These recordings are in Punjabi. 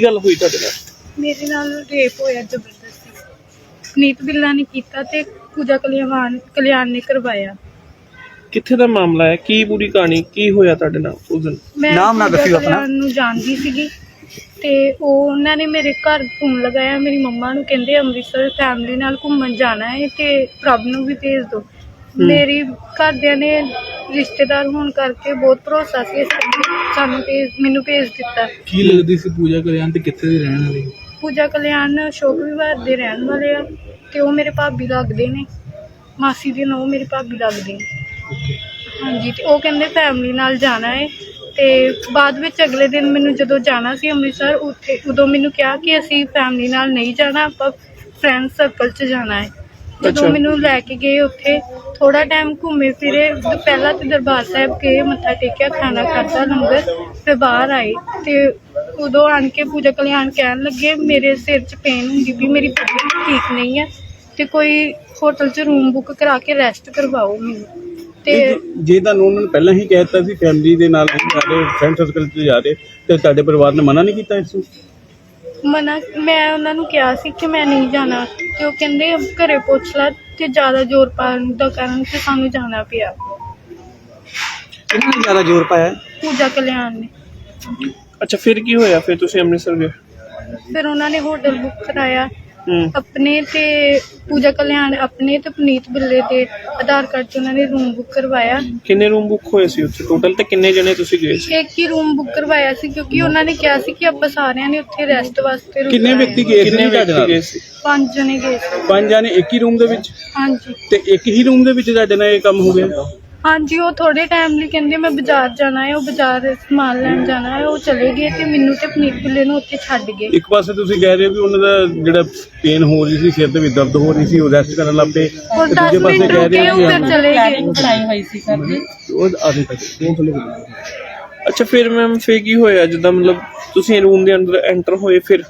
ਕੀ ਗੱਲ ਹੋਈ ਤੁਹਾਡੇ ਨਾਲ? ਮੇਰੇ ਨਾਲ ਰੇਪ ਹੋਇਆ ਜ਼ਬਰਦਸਤੀ ਨੀਤ ਬਿੱਲਾ ਨੇ ਕੀਤਾ ਤੇ ਪੂਜਾ ਕਲਿਆਣ ਕਲਿਆਣ ਨੇ ਕਰਵਾਇਆ। ਕਿੱਥੇ ਦਾ ਮਾਮਲਾ ਹੈ? ਕੀ ਪੂਰੀ ਕਹਾਣੀ? ਕੀ ਹੋਇਆ ਤੁਹਾਡੇ ਨਾਲ ਉਸ ਦਿਨ? ਮੈਂ ਨਾਮ ਨਾ ਪੂਜਾ ਦੱਸਿਓ ਆਪਣਾ। ਕਲਿਆਣ ਨੂੰ ਜਾਣਦੀ ਸੀਗੀ ਤੇ ਉਹ ਉਹਨਾਂ ਨੇ ਮੇਰੇ ਘਰ ਫੋਨ ਲਗਾਇਆ। ਮੇਰੀ ਮੰਮਾ ਨੂੰ ਕਹਿੰਦੇ ਅੰਮ੍ਰਿਤਸਰ ਫੈਮਿਲੀ ਨਾਲ ਘੁੰਮਣ ਜਾਣਾ ਹੈ ਤੇ ਪ੍ਰਭ ਨੂੰ ਵੀ ਭੇਜ ਦਿਓ। ਮੇਰੀ ਘਰਦਿਆਂ ਨੇ ਰਿਸ਼ਤੇਦਾਰ ਹੋਣ ਕਰਕੇ ਬਹੁਤ ਭਰੋਸਾ ਸੀ ਇਸ ਕਰਕੇ ਸਾਨੂੰ ਭੇਜ ਮੈਨੂੰ ਭੇਜ ਦਿੱਤਾ। ਕੀ ਲੱਗਦੀ ਸੀ ਪੂਜਾ ਕਲਿਆਣ ਤੇ ਕਿੱਥੇ ਦੀ ਰਹਿਣ ਵਾਲੀ? ਪੂਜਾ ਕਲਿਆਣ ਅਸ਼ੋਕ ਵਿਹਾਰ ਦੇ ਰਹਿਣ ਵਾਲੇ ਆ ਤੇ ਉਹ ਮੇਰੇ ਭਾਬੀ ਲੱਗਦੇ ਨੇ। ਮਾਸੀ ਦੇ ਨੋ ਮੇਰੀ ਭਾਬੀ ਲੱਗਦੇ ਨੇ। ਹਾਂਜੀ ਤੇ ਉਹ ਕਹਿੰਦੇ ਫੈਮਿਲੀ ਨਾਲ ਜਾਣਾ ਹੈ ਤੇ ਬਾਅਦ ਵਿੱਚ ਅਗਲੇ ਦਿਨ ਮੈਨੂੰ ਜਦੋਂ ਜਾਣਾ ਸੀ ਅੰਮ੍ਰਿਤਸਰ ਉੱਥੇ ਉਦੋਂ ਮੈਨੂੰ ਕਿਹਾ ਕਿ ਅਸੀਂ ਫੈਮਿਲੀ ਨਾਲ ਨਹੀਂ ਜਾਣਾ ਆਪਾਂ ਫਰੈਂਡ ਸਰਕਲ 'ਚ ਜਾਣਾ ਹੈ ਜਦੋਂ। ਮੈਨੂੰ ਲੈ ਕੇ ਗਏ ਉੱਥੇ। ਥੋੜਾ ਟਾਈਮ ਘੁੰਮੇ ਫਿਰੇ। ਪਹਿਲਾਂ ਤੇ ਦਰਬਾਰ ਸਾਹਿਬ ਗਏ ਮੱਥਾ ਟੇਕਿਆ ਖਾਣਾ ਖਾਧਾ ਲੰਗਰ ਫਿਰ ਬਾਹਰ ਆਏ। ਤੇ ਉਦੋਂ ਆਣ ਕੇ ਪੂਜਾ ਕਲਿਆਣ ਕਹਿਣ ਲੱਗੇ ਮੇਰੇ ਸਿਰ 'ਚ ਪੇਨ ਹੁੰਦੀ ਵੀ ਮੇਰੀ ਤਬੀਅਤ ਠੀਕ ਨਹੀਂ ਹੈ। ਤੇ ਕੋਈ ਹੋਟਲ 'ਚ ਰੂਮ ਬੁੱਕ ਕਰਾ ਕੇ ਰੈਸਟ ਕਰਵਾਓ ਮੈਨੂੰ। ਤੇ ਜੇ ਤੁਹਾਨੂੰ ਉਹਨਾਂ ਨੇ ਪਹਿਲਾਂ ਹੀ ਕਹਿ ਦਿੱਤਾ ਸੀ ਫੈਮਿਲੀ ਦੇ ਨਾਲ ਜਾ ਰਹੇ ਫਰੈਂਡ ਸਰਕਲ 'ਚ ਜਾ ਰਹੇ ਤੇ ਤੁਹਾਡੇ ਪਰਿਵਾਰ ਨੇ ਮਨਾ ਨਹੀਂ ਕੀਤਾ ਇਸ ਨੂੰ? ਮਨਾ ਮੈਂ ਉਹਨਾਂ ਨੂੰ ਕਿਹਾ ਸੀ ਕਿ ਮੈਂ ਨਹੀਂ ਜਾਣਾ ਤੇ ਉਹ ਕਹਿੰਦੇ ਘਰੇ ਪੁੱਛ ਲੈ ਤੇ ਜ਼ਿਆਦਾ ਜ਼ੋਰ ਪਾਉਣ ਦਾ ਕਾਰਨ ਤੇ ਸਾਨੂੰ ਜਾਣਾ ਪਿਆ। ਕਿਹਨਾਂ ਨੇ ਜ਼ਿਆਦਾ ਜ਼ੋਰ ਪਾਇਆ? ਪੂਜਾ ਕਲਿਆਣ ਨੇ। ਅੱਛਾ ਫਿਰ ਕੀ ਹੋਇਆ? ਫਿਰ ਤੁਸੀਂ ਅੰਮ੍ਰਿਤਸਰ ਗਏ? ਫਿਰ ਉਹਨਾਂ ਨੇ ਹੋਟਲ ਬੁੱਕ ਕਰਾਇਆ। ਆਪਣੇ ਤੇ ਪੂਜਾ ਕਲਿਆਣ ਆਪਣੇ ਤੇ ਪੁਨੀਤ ਬਿੱਲੇ ਦੇ ਆਧਾਰ ਕਾਰਡ 'ਚ ਉਹਨਾਂ ਨੇ ਰੂਮ ਬੁੱਕ ਕਰਵਾਇਆ। ਕਿੰਨੇ ਰੂਮ ਬੁੱਕ ਹੋਏ ਸੀ ਉੱਥੇ? ਟੋਟਲ ਤੇ ਕਿੰਨੇ ਜਣੇ ਤੁਸੀਂ ਗਏ ਸੀ? ਇੱਕ ਹੀ ਰੂਮ ਬੁੱਕ ਕਰਵਾਇਆ ਸੀ ਕਿਉਂਕਿ ਉਹਨਾਂ ਨੇ ਕਿਹਾ ਸੀ ਕਿ ਆਪਾਂ ਸਾਰਿਆਂ ਨੇ ਉੱਥੇ ਰੈਸਟ ਵਾਸਤੇ ਰੁਕਣਾ ਕਿੰਨੇ। ਵਿਅਕਤੀ ਗਏ ਸੀ ਕਿੰਨੇ ਵਿਅਕਤੀ ਗਏ ਸੀ? ਪੰਜ ਜਣੇ ਗਏ ਸੀ। ਪੰਜ ਜਾਨੇ ਇੱਕ ਹੀ ਰੂਮ ਦੇ ਵਿੱਚ? ਹਾਂਜੀ। ਤੇ ਇੱਕ ਹੀ ਰੂਮ ਦੇ ਵਿੱਚ ਤੁਹਾਡੇ ਨਾਲ ਇਹ ਕੰਮ ਹੋ ਗਿਆ? ਹਾਂਜੀ ਉਹ ਥੋੜੇ ਟਾਈਮ ਲਈ ਕਹਿੰਦੇ ਮੈਂ ਬਾਜ਼ਾਰ ਜਾਣਾ ਹੈ ਉਹ ਬਾਜ਼ਾਰ ਸਮਾਨ ਲੈਣ ਜਾਣਾ ਹੈ ਉਹ ਚਲੇ ਗਏ ਤੇ ਮੈਨੂੰ ਤੇ ਪਨੀਰ ਬਿੱਲੇ ਨੂੰ ਉੱਥੇ ਛੱਡ ਗਏ। ਇੱਕ ਪਾਸੇ ਤੁਸੀਂ ਕਹਿ ਰਹੇ ਹੋ ਵੀ ਉਹਨਾਂ ਦਾ ਜਿਹੜਾ ਪੇਨ ਹੋ ਰਹੀ ਸੀ ਸਿਰ ਦੇ ਵਿੱਚ ਦਰਦ ਹੋ ਰਹੀ ਸੀ ਉਹ ਰੈਸਟ ਕਰਨ ਲੱਗ ਪਏ। ਉਹ ਤੇ 10 ਦੂਜੇ ਪਾਸੇ ਮਿੰਟ ਕਹਿ ਰੁਕੇ ਰਹੇ ਉਹ ਫਿਰ ਚਲੇ ਗਏ। ਬਣਾਈ ਹੋਈ ਸੀ ਸਰ ਜੀ। ਉਹ ਆਦੇ ਤੱਕ ਉਹ ਥੱਲੇ। ਅੱਛਾ ਫਿਰ ਮੈਮ ਫਿਰ ਕੀ ਹੋਇਆ? ਜਿੱਦਾਂ ਮਤਲਬ ਤੁਸੀਂ ਰੂਮ ਦੇ ਅੰਦਰ ਐਂਟਰ ਹੋਏ ਫਿਰ?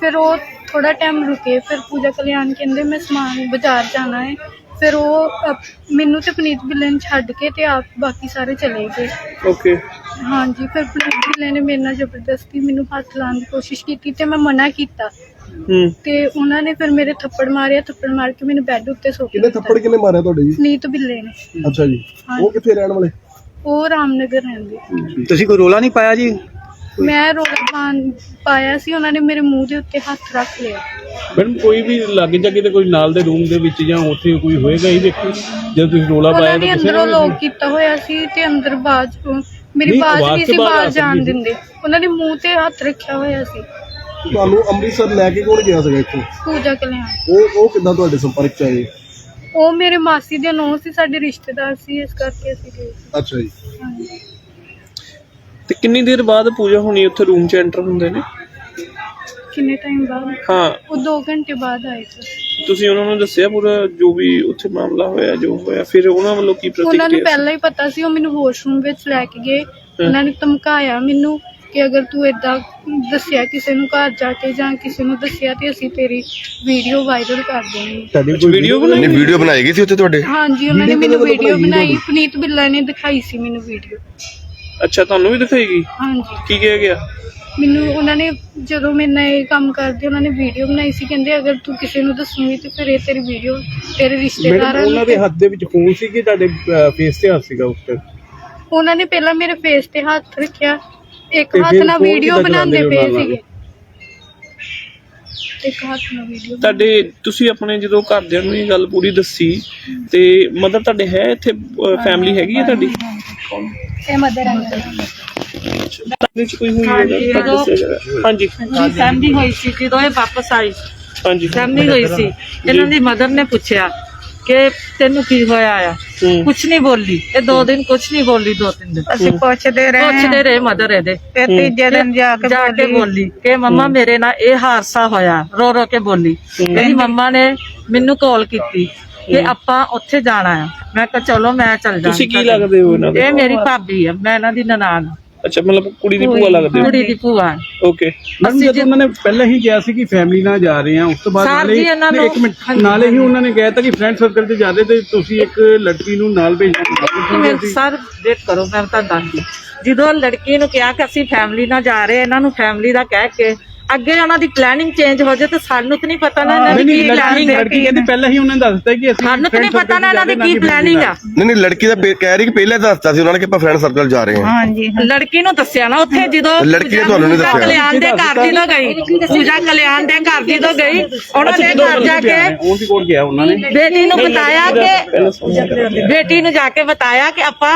ਫਿਰ ਉਹ ਥੋੜਾ ਟਾਈਮ ਰੁਕੇ ਫਿਰ ਪੂਜਾ ਕਲਿਆਣ ਕਹਿੰਦੇ ਮੈਂ ਸਮਾਨ ਬਾਜ਼ਾਰ ਜਾਣਾ ਹੈ ਫਿਰ ਉਹ ਅਪ- ਮੈਨੂੰ ਤੇ ਪਨੀਤ ਬਿੱਲੇ ਨੂੰ ਛੱਡ ਕੇ ਤੇ ਆਪ ਬਾਕੀ ਸਾਰੇ ਚਲੇ ਗਏ। ਓਕੇ ਹਾਂਜੀ ਫਿਰ ਪਨੀਤ ਬਿੱਲੇ ਨੇ ਮੇਰੇ ਨਾਲ ਜ਼ਬਰਦਸਤੀ ਮੈਨੂੰ ਹੱਥ ਲਾਉਣ ਦੀ ਕੋਸ਼ਿਸ਼ ਕੀਤੀ ਤੇ ਮੈਂ ਮਨਾ ਕੀਤਾ। ਹੂੰ। ਤੇ ਉਹਨਾਂ ਨੇ ਫਿਰ ਮੇਰੇ ਥੱਪੜ ਮਾਰਿਆ ਥੱਪੜ ਮਾਰ ਕੇ ਮੈਨੂੰ ਬੈੱਡ ਉੱਤੇ ਸੌਂ ਕਿੰਨੇ ਥੱਪੜ ਕਿੰਨੇ ਮਾਰਿਆ ਤੁਹਾਡੇ ਜੀ? ਪਨੀਤ ਬਿੱਲੇ ਨੇ। ਅੱਛਾ ਜੀ। ਉਹ ਕਿੱਥੇ ਰਹਿਣ ਵਾਲੇ? ਉਹ ਰਾਮਨਗਰ ਰਹਿੰਦੇ। ਤੁਸੀਂ ਕੋਈ ਰੋਲਾ ਨਹੀਂ ਪਾਇਆ ਜੀ? ਮੈਂ ਰੋਲਾ ਪਾਣ ਪਾਇਆ ਸੀ ਉਹਨਾਂ ਨੇ ਮੇਰੇ ਮੂੰਹ ਦੇ ਉੱਤੇ ਹੱਥ ਰੱਖ ਲਿਆ। ਮੈਡਮ ਕੋਈ ਵੀ ਲਾਗੇ ਜਾਗੇ ਤੇ ਕੋਈ ਨਾਲ ਦੇ ਰੂਮ ਦੇ ਵਿੱਚ ਜਾਂ ਉੱਥੇ ਕੋਈ ਹੋਏਗਾ ਹੀ ਦੇਖੋ ਜਦੋਂ ਤੁਸੀਂ ਰੋਲਾ ਪਾਇਆ ਉਹਨਾਂ ਤਾਂ ਨੇ ਕਿਸੇ ਅੰਦਰੋਂ ਨੇ ਲੋਕ ਕੀਤਾ ਹੋਇਆ ਸੀ ਤੇ ਅੰਦਰ ਬਾਜ ਮੇਰੀ ਨਹੀਂ, ਬਾਜ ਆਵਾਜ਼ ਨਹੀਂ ਤੇ ਸੀ ਬਾਹਰ ਆ ਜਾਣ ਸਕਦੀ ਸੀ। ਦਿੰਦੇ। ਉਹਨਾਂ ਨੇ ਮੂੰਹ ਤੇ ਹੱਥ ਰੱਖਿਆ ਹੋਇਆ ਸੀ। ਤੁਹਾਨੂੰ ਅੰਮ੍ਰਿਤਸਰ ਲੈ ਕੇ ਕੌਣ ਗਿਆ ਸੀਗਾ ਇੱਥੋਂ? ਪੂਜਾ ਕਲਿਆਣ ਉਹ ਉਹ ਕਿੱਦਾਂ ਤੁਹਾਡੇ ਸੰਪਰਕ ਚ ਆਏ? ਉਹ ਮੇਰੇ ਮਾਸੀ ਦੇ ਨੌਂ ਸੀ ਸਾਡੇ ਰਿਸ਼ਤੇਦਾਰ ਸੀ ਇਸ ਕਰਕੇ ਅਸੀਂ ਗਏ। ਅੱਛਾ ਜੀ। ਹਾਂਜੀ। ਤੇ ਕਿੰਨੀ ਦੇਰ ਬਾਅਦ ਪੂਜਾ ਹੋਣੀ ਉੱਥੇ ਰੂਮ 'ਚ ਐਂਟਰ ਹੁੰਦੇ ਨੇ? ਕਿੰਨੇ ਟਾਈਮ ਬਾਅਦ? ਹਾਂ। ਉਹ 2 ਘੰਟੇ ਬਾਅਦ ਆਏ ਸੀ। ਤੁਸੀਂ ਉਹਨਾਂ ਨੂੰ ਦੱਸਿਆ ਪੂਰਾ ਜੋ ਵੀ ਉੱਥੇ ਮਾਮਲਾ ਹੋਇਆ ਜੋ ਹੋਇਆ ਫਿਰ ਉਹਨਾਂ ਵੱਲੋਂ ਕੀ ਉਹਨਾਂ ਨੂੰ ਪ੍ਰਤੀਕਿਰਿਆ ਪਹਿਲਾਂ ਹੀ ਪਤਾ ਸੀ ਉਹ ਮੈਨੂੰ ਵਾਸ਼ਰੂਮ ਵਿੱਚ ਲੈ ਕੇ ਗਏ। ਉਹਨਾਂ ਨੇ ਧਮਕਾਇਆ ਮੈਨੂੰ ਕਿ ਅਗਰ ਤੂੰ ਏਦਾਂ ਦੱਸਿਆ ਕਿਸੇ ਨੂੰ ਘਰ ਜਾ ਕੇ ਜਾਂ ਕਿਸੇ ਨੂੰ ਦੱਸਿਆ ਤੇ ਅਸੀਂ ਤੇਰੀ ਵੀਡੀਓ ਵਾਇਰਲ ਕਰ ਦੇਣੀ। ਤੁਹਾਡੀ ਸੀ ਵੀਡੀਓ ਬਣਾਈ? ਨਹੀਂ ਵੀਡੀਓ ਬਣਾਈ ਗਈ ਸੀ ਉੱਥੇ ਤੁਹਾਡੇ? ਹਾਂਜੀ ਉਹਨਾਂ ਨੇ ਮੈਨੂੰ ਵੀਡੀਓ ਬਣਾਈ ਪੁਨੀਤ ਬਿੱਲਾ ਨੇ ਦਿਖਾਈ ਸੀ ਮੈਨੂੰ ਵੀਡੀਓ ਅੱਛਾ ਤੁਹਾਨੂੰ ਵੀ ਦਿਖਾਏਗੀ ਹਾਂਜੀ। ਕੀ ਕਿਹਾ ਗਿਆ? ਮੈਨੂੰ ਉਹਨਾਂ ਨੇ ਜਦੋਂ ਮੇਰੇ ਨਾਲ ਇਹ ਕੰਮ ਕਰਦੇ ਉਹਨਾਂ ਨੇ ਵੀਡੀਓ ਬਣਾਈ ਸੀ ਕਹਿੰਦੇ ਅਗਰ ਤੂੰ ਕਿਸੇ ਨੂੰ ਦੱਸੂਗੀ ਤੇ ਫਿਰ ਇਹ ਤੇਰੀ ਵੀਡੀਓ ਤੇਰੇ ਰਿਸ਼ਤੇਦਾਰਾਂ ਉਹਨਾਂ ਦੇ ਨੂੰ ਹੱਥ ਦੇ ਵਿੱਚ ਫੋਨ ਸੀ ਕਿ ਤੁਹਾਡੇ ਫੇਸ ਤੇ ਹੱਥ ਸੀਗਾ ਉਸ ਤੇ? ਉਹਨਾਂ ਨੇ ਪਹਿਲਾਂ ਮੇਰੇ ਫੇਸ ਤੇ ਹੱਥ ਰੱਖਿਆ। ਇੱਕ ਤੇ ਹੱਥ ਫਿਰ ਨਾਲ ਵੀਡੀਓ ਕਿੱਦਾਂ ਬਣਾਉਂਦੇ ਪਏ ਨਾਲ? ਸੀਗੇ। ਇੱਕ ਹੱਥ ਨਾਲ ਵੀਡੀਓ ਤੁਹਾਡੇ ਤੁਸੀਂ ਆਪਣੇ ਜਦੋਂ ਘਰਦਿਆਂ ਨੂੰ ਇਹ ਗੱਲ ਪੂਰੀ ਦੱਸੀ ਤੇ ਮਦਰ ਤੁਹਾਡੇ ਹੈ ਇੱਥੇ ਫੈਮਿਲੀ ਹੈਗੀ ਹੈ ਤੁਹਾਡੀ? ਇਹ ਮਦਰ ਅੰਕਲ ਫੈਮਿਲੀ ਚ ਕੋਈ ਹੋਈ ਹੋਵੇ ਤਾਂ ਦੱਸਿਆ ਜਰਾ। ਹਾਂਜੀ। ਫੈਮਿਲੀ ਹੋਈ ਸੀ ਜਦੋਂ ਇਹ ਵਾਪਸ ਆਈ ਹਾਂਜੀ। ਫੈਮਿਲੀ ਹੋਈ ਸੀ ਇਹਨਾਂ ਦੀ ਮਦਰ ਨੇ ਪੁੱਛਿਆ ਕਿ ਤੈਨੂੰ ਕੀ ਹੋਇਆ ਆ? ਹੂੰ। ਕੁਛ ਨਹੀਂ ਬੋਲੀ। ਇਹ ਦੋ ਦਿਨ ਕੁਛ ਨਹੀਂ ਬੋਲੀ ਦੋ ਤਿੰਨ ਦਿਨ। ਅਸੀਂ ਪੁੱਛਦੇ ਰਹੇ ਪੁੱਛਦੇ ਰਹੇ ਮਦਰ ਇਹਦੇ। ਫਿਰ ਤੀਜੇ ਦਿਨ ਜਾ ਕੇ ਜਾ ਕੇ ਬੋਲੀ। ਕਿ ਮੰਮਾ ਮੇਰੇ ਨਾਲ ਇਹ ਹਾਦਸਾ ਹੋਇਆ। ਰੋ ਰੋ ਕੇ ਬੋਲੀ। ਮੇਰੀ ਮੰਮਾ ਨੇ ਮੈਨੂੰ ਕਾਲ ਕੀਤੀ। ਕਿ ਆਪਾਂ ਉੱਥੇ ਜਾਣਾ ਆ। ਮੈਂ ਕਿਹਾ ਚਲੋ ਮੈਂ ਚੱਲ ਜਾਣਾ ਤੁਸੀਂ ਕੀ ਲੱਗਦੇ ਹੋ ਇਹਨਾਂ ਦੇ ਇਹ ਮੇਰੀ ਭਾਬੀ ਆ ਮੈਂ ਇਹਨਾਂ ਦੀ ਨਨਾਣ ਅੱਛਾ ਮਤਲਬ ਕੁੜੀ ਦੀ ਭੂਆ ਲੱਗਦੇ ਹੋ? ਕੁੜੀ ਦੀ ਭੂਆ। ਓਕੇ ਮੈਡਮ ਅਸੀਂ ਜਦੋਂ ਉਹਨਾਂ ਨੇ ਪਹਿਲਾਂ ਹੀ ਕਿਹਾ ਸੀ ਕਿ ਫੈਮਿਲੀ ਨਾਲ ਜਾ ਰਹੇ ਆ ਉਸ ਤੋਂ ਬਾਅਦ ਨਾਲੇ ਇੱਕ ਮਿੰਟ। ਨਾਲੇ ਹੀ ਉਹਨਾਂ ਨੇ ਕਹਿ ਤਾ ਕਿ ਫਰੈਂਡ ਸਰਕਲ 'ਚ ਜਾਂਦੇ ਤੇ ਤੁਸੀਂ ਇੱਕ ਲੜਕੀ ਨੂੰ ਨਾਲ ਭੇਜਣਾ। ਸਰ ਵੇਟ ਕਰੋ ਮੈਂ ਤਾਂ ਦੱਸਦੀ। ਜਦੋਂ ਲੜਕੀ ਨੂੰ ਕਿਹਾ ਕਿ ਅਸੀਂ ਫੈਮਿਲੀ ਨਾਲ ਜਾ ਰਹੇ ਇਹਨਾਂ ਨੂੰ ਫੈਮਿਲੀ ਦਾ ਕਹਿ ਕੇ ਅੱਗੇ ਉਹਨਾਂ ਦੀ ਪਲੈਨਿੰਗ ਚੇਂਜ ਹੋ ਜਾਏ ਤੇ ਸਾਨੂੰ ਤਾਂ ਨਹੀਂ ਪਤਾ ਨਾ ਇਹਨਾਂ ਦੀ ਕੀ ਲੜਕੀ ਪਲੈਨਿੰਗ ਹੈ ਲੜਕੀ ਕਹਿੰਦੇ ਪਹਿਲਾਂ ਹੀ ਉਹਨਾਂ ਨੇ ਦੱਸਤਾ ਕਿ ਅਸੀਂ ਸਾਨੂੰ ਤਾਂ ਨਹੀਂ ਪਤਾ ਨਾ ਇਹਨਾਂ ਦੀ ਕੀ ਪਲੈਨਿੰਗ ਆ। ਨਹੀਂ ਨਹੀਂ ਲੜਕੀ ਤਾਂ ਪੇ- ਕਹਿ ਰਹੀ ਕਿ ਪਹਿਲੇ ਦੱਸਤਾ ਸੀ ਉਹਨਾਂ ਨੇ ਕਿ ਆਪਾਂ ਫਰੈਂਡ ਸਰਕਲ ਜਾ ਰਹੇ ਹਾਂ। ਲੜਕੀ ਨੂੰ ਦੱਸਿਆ ਨਾ ਉੱਥੇ ਜਦੋਂ ਲੜਕੀ ਨੇ ਤੁਹਾਨੂੰ ਨਹੀਂ ਦੱਸਿਆ। ਕਲਿਆਣ ਦੇ ਘਰ ਦੀ ਤੋਂ ਗਈ। ਪੂਜਾ ਕਲਿਆਣ ਦੇ ਘਰ ਦੀ ਤੋਂ ਗਈ। ਉਹਨਾਂ ਨੇ ਘਰ ਜਾ ਕੇ ਉਹ ਵੀ ਕੋਲ ਗਿਆ ਉਹਨਾਂ ਨੇ। ਬੇਟੀ ਨੂੰ ਬਤਾਇਆ ਕਿ ਬੇਟੀ ਨੂੰ ਜਾ ਕੇ ਬਤਾਇਆ ਕਿ ਆਪਾਂ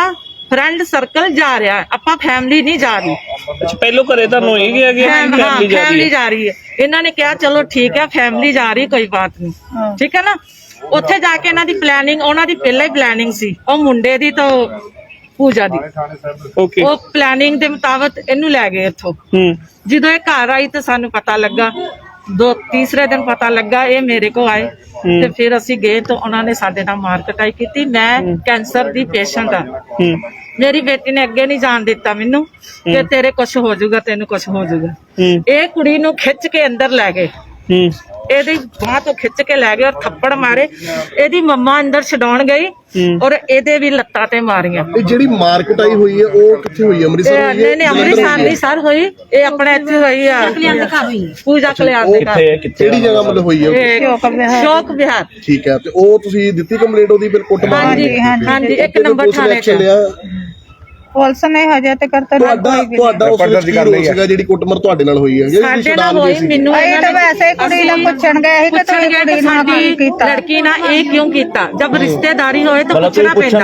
ਫਰੈਂਡ ਸਰਕਲ ਜਾ ਰਿਹਾ ਆਪਾਂ ਫੈਮਿਲੀ ਨਹੀਂ ਜਾ ਰਹੀ। ਅੱਛਾ ਪਹਿਲੋਂ ਘਰੇ ਤੁਹਾਨੂੰ ਇਹ ਗਿਆ ਕਿ ਹਾਂ ਫੈਮਿਲੀ ਜਾ ਰਹੀ ਫੈਮਿਲੀ ਹੈ। ਜਾ ਰਹੀ ਹੈ। ਇਹਨਾਂ ਨੇ ਕਿਹਾ ਚਲੋ ਠੀਕ ਹੈ ਫੈਮਿਲੀ ਜਾ ਰਹੀ ਕੋਈ ਬਾਤ ਨਹੀਂ। ਠੀਕ ਹੈ ਨਾ? ਉੱਥੇ ਜਾ ਕੇ ਇਹਨਾਂ ਦੀ ਪਲੈਨਿੰਗ ਉਹਨਾਂ ਦੀ ਪਹਿਲਾਂ ਹੀ ਪਲੈਨਿੰਗ ਸੀ। ਉਹ ਮੁੰਡੇ ਦੀ ਤਾਂ ਪੂਜਾ ਦੀ। ਓਕੇ ਉਹ ਪਲੈਨਿੰਗ ਦੇ ਮੁਤਾਬਕ ਇਹਨੂੰ ਲੈ ਗਏ ਇੱਥੋਂ। ਹੂੰ। ਜਦੋਂ ਇਹ ਘਰ ਆਈ ਤੇ ਸਾਨੂੰ ਪਤਾ ਲੱਗਾ। ਦੋ ਤੀਸਰੇ ਦਿਨ ਪਤਾ ਲੱਗਾ ਇਹ ਮੇਰੇ ਕੋ ਆਏ ਤੇ ਫਿਰ ਅਸੀਂ ਗਏ ਤਾਂ ਉਹਨਾਂ ਨੇ ਸਾਡੇ ਨਾਲ ਮਾਰ ਕਟਾਈ ਕੀਤੀ। ਮੈਂ ਕੈਂਸਰ ਦੀ ਪੇਸ਼ੈਂਟ ਆ ਮੇਰੀ ਬੇਟੀ ਨੇ ਅੱਗੇ ਨਹੀਂ ਜਾਣ ਦਿੱਤਾ ਮੈਨੂੰ ਕਿ ਤੇਰੇ ਕੁਝ ਹੋ ਜਾਊਗਾ ਤੈਨੂੰ ਕੁਝ ਹੋ ਜਾਊਗਾ। ਇਹ ਕੁੜੀ ਨੂੰ ਖਿੱਚ ਕੇ ਅੰਦਰ ਲੈ ਗਏ। ਇਹਦੀ ਬਾਹ ਤੋਂ ਖਿੱਚ ਕੇ ਲੈ ਗਏ ਔਰ ਥੱਪੜ ਮਾਰੇ। ਇਹਦੀ ਮੰਮਾ ਅੰਦਰ ਛਡਾਉਣ ਗਈ। ਔਰ ਇਹਦੇ ਵੀ ਲੱਤਾਂ ਤੇ ਮਾਰੀਆਂ। ਇਹ ਜਿਹੜੀ ਮਾਰਕੀਟ ਆਈ ਹੋਈ ਹੈ ਉਹ ਕਿੱਥੇ ਹੋਈ ਹੈ? ਅੰਮ੍ਰਿਤਸਰ ਹੋਈ ਹੈ? ਨਹੀਂ ਨਹੀਂ ਅੰਮ੍ਰਿਤਸਰ ਦੀ ਸਰ ਹੋਈ। ਇਹ ਆਪਣੇ ਇੱਥੇ ਹੋਈ ਆ। ਪੂਜਾ ਕਲਿਆਣ ਦੇ ਘਰ ਕਿਹੜੀ ਜਗ੍ਹਾ ਮਤਲਬ ਹੋਈ ਹੈ ਇਹ ਸ਼ੌਕ ਵਿਹਾਰ। ਠੀਕ ਹੈ ਤੇ ਉਹ ਤੁਸੀਂ ਦਿੱਤੀ ਕੰਪਲੇਂਟ ਉਹਦੀ ਫਿਰ ਕੁੱਟ ਮਾਰ ਹਾਂਜੀ ਹਾਂਜੀ ਇੱਕ ਨੰਬਰ ਥਾਣੇ ਲਿਆ। ਪੁਲਿਸ ਨੇ ਹਜੇ ਤੱਕ ਤਾਂ ਤੁਹਾਡਾ ਤੁਹਾਡਾ ਉਸ ਵਿੱਚ ਕੀ ਰੋਲ ਸੀਗਾ ਜਿਹੜੀ ਕੁੱਟਮਾਰ ਤੁਹਾਡੇ ਨਾਲ ਹੋਈ ਹੈ? ਜਿਹੜੀ ਤੁਸੀਂ ਸਾਡੇ ਨਾਲ ਗਏ ਹੋਈ ਸੀ ਮੈਨੂੰ ਅਸੀਂ ਤਾਂ ਵੈਸੇ ਹੀ ਕੁੜੀ ਨੂੰ ਪੁੱਛਣ ਗਏ ਸੀ ਕਿ ਪੁੱਛਣ ਤੁਸੀਂ ਗਏ ਕੁੜੀ ਨਾਲ ਸਾਡੀ ਕੀ ਕੀਤਾ। ਲੜਕੀ ਨਾਲ ਇਹ ਕਿਉਂ ਕੀਤਾ? ਜਦ ਰਿਸ਼ਤੇਦਾਰੀ ਹੋਏ ਤਾਂ ਪੁੱਛਣਾ ਪੈਂਦਾ।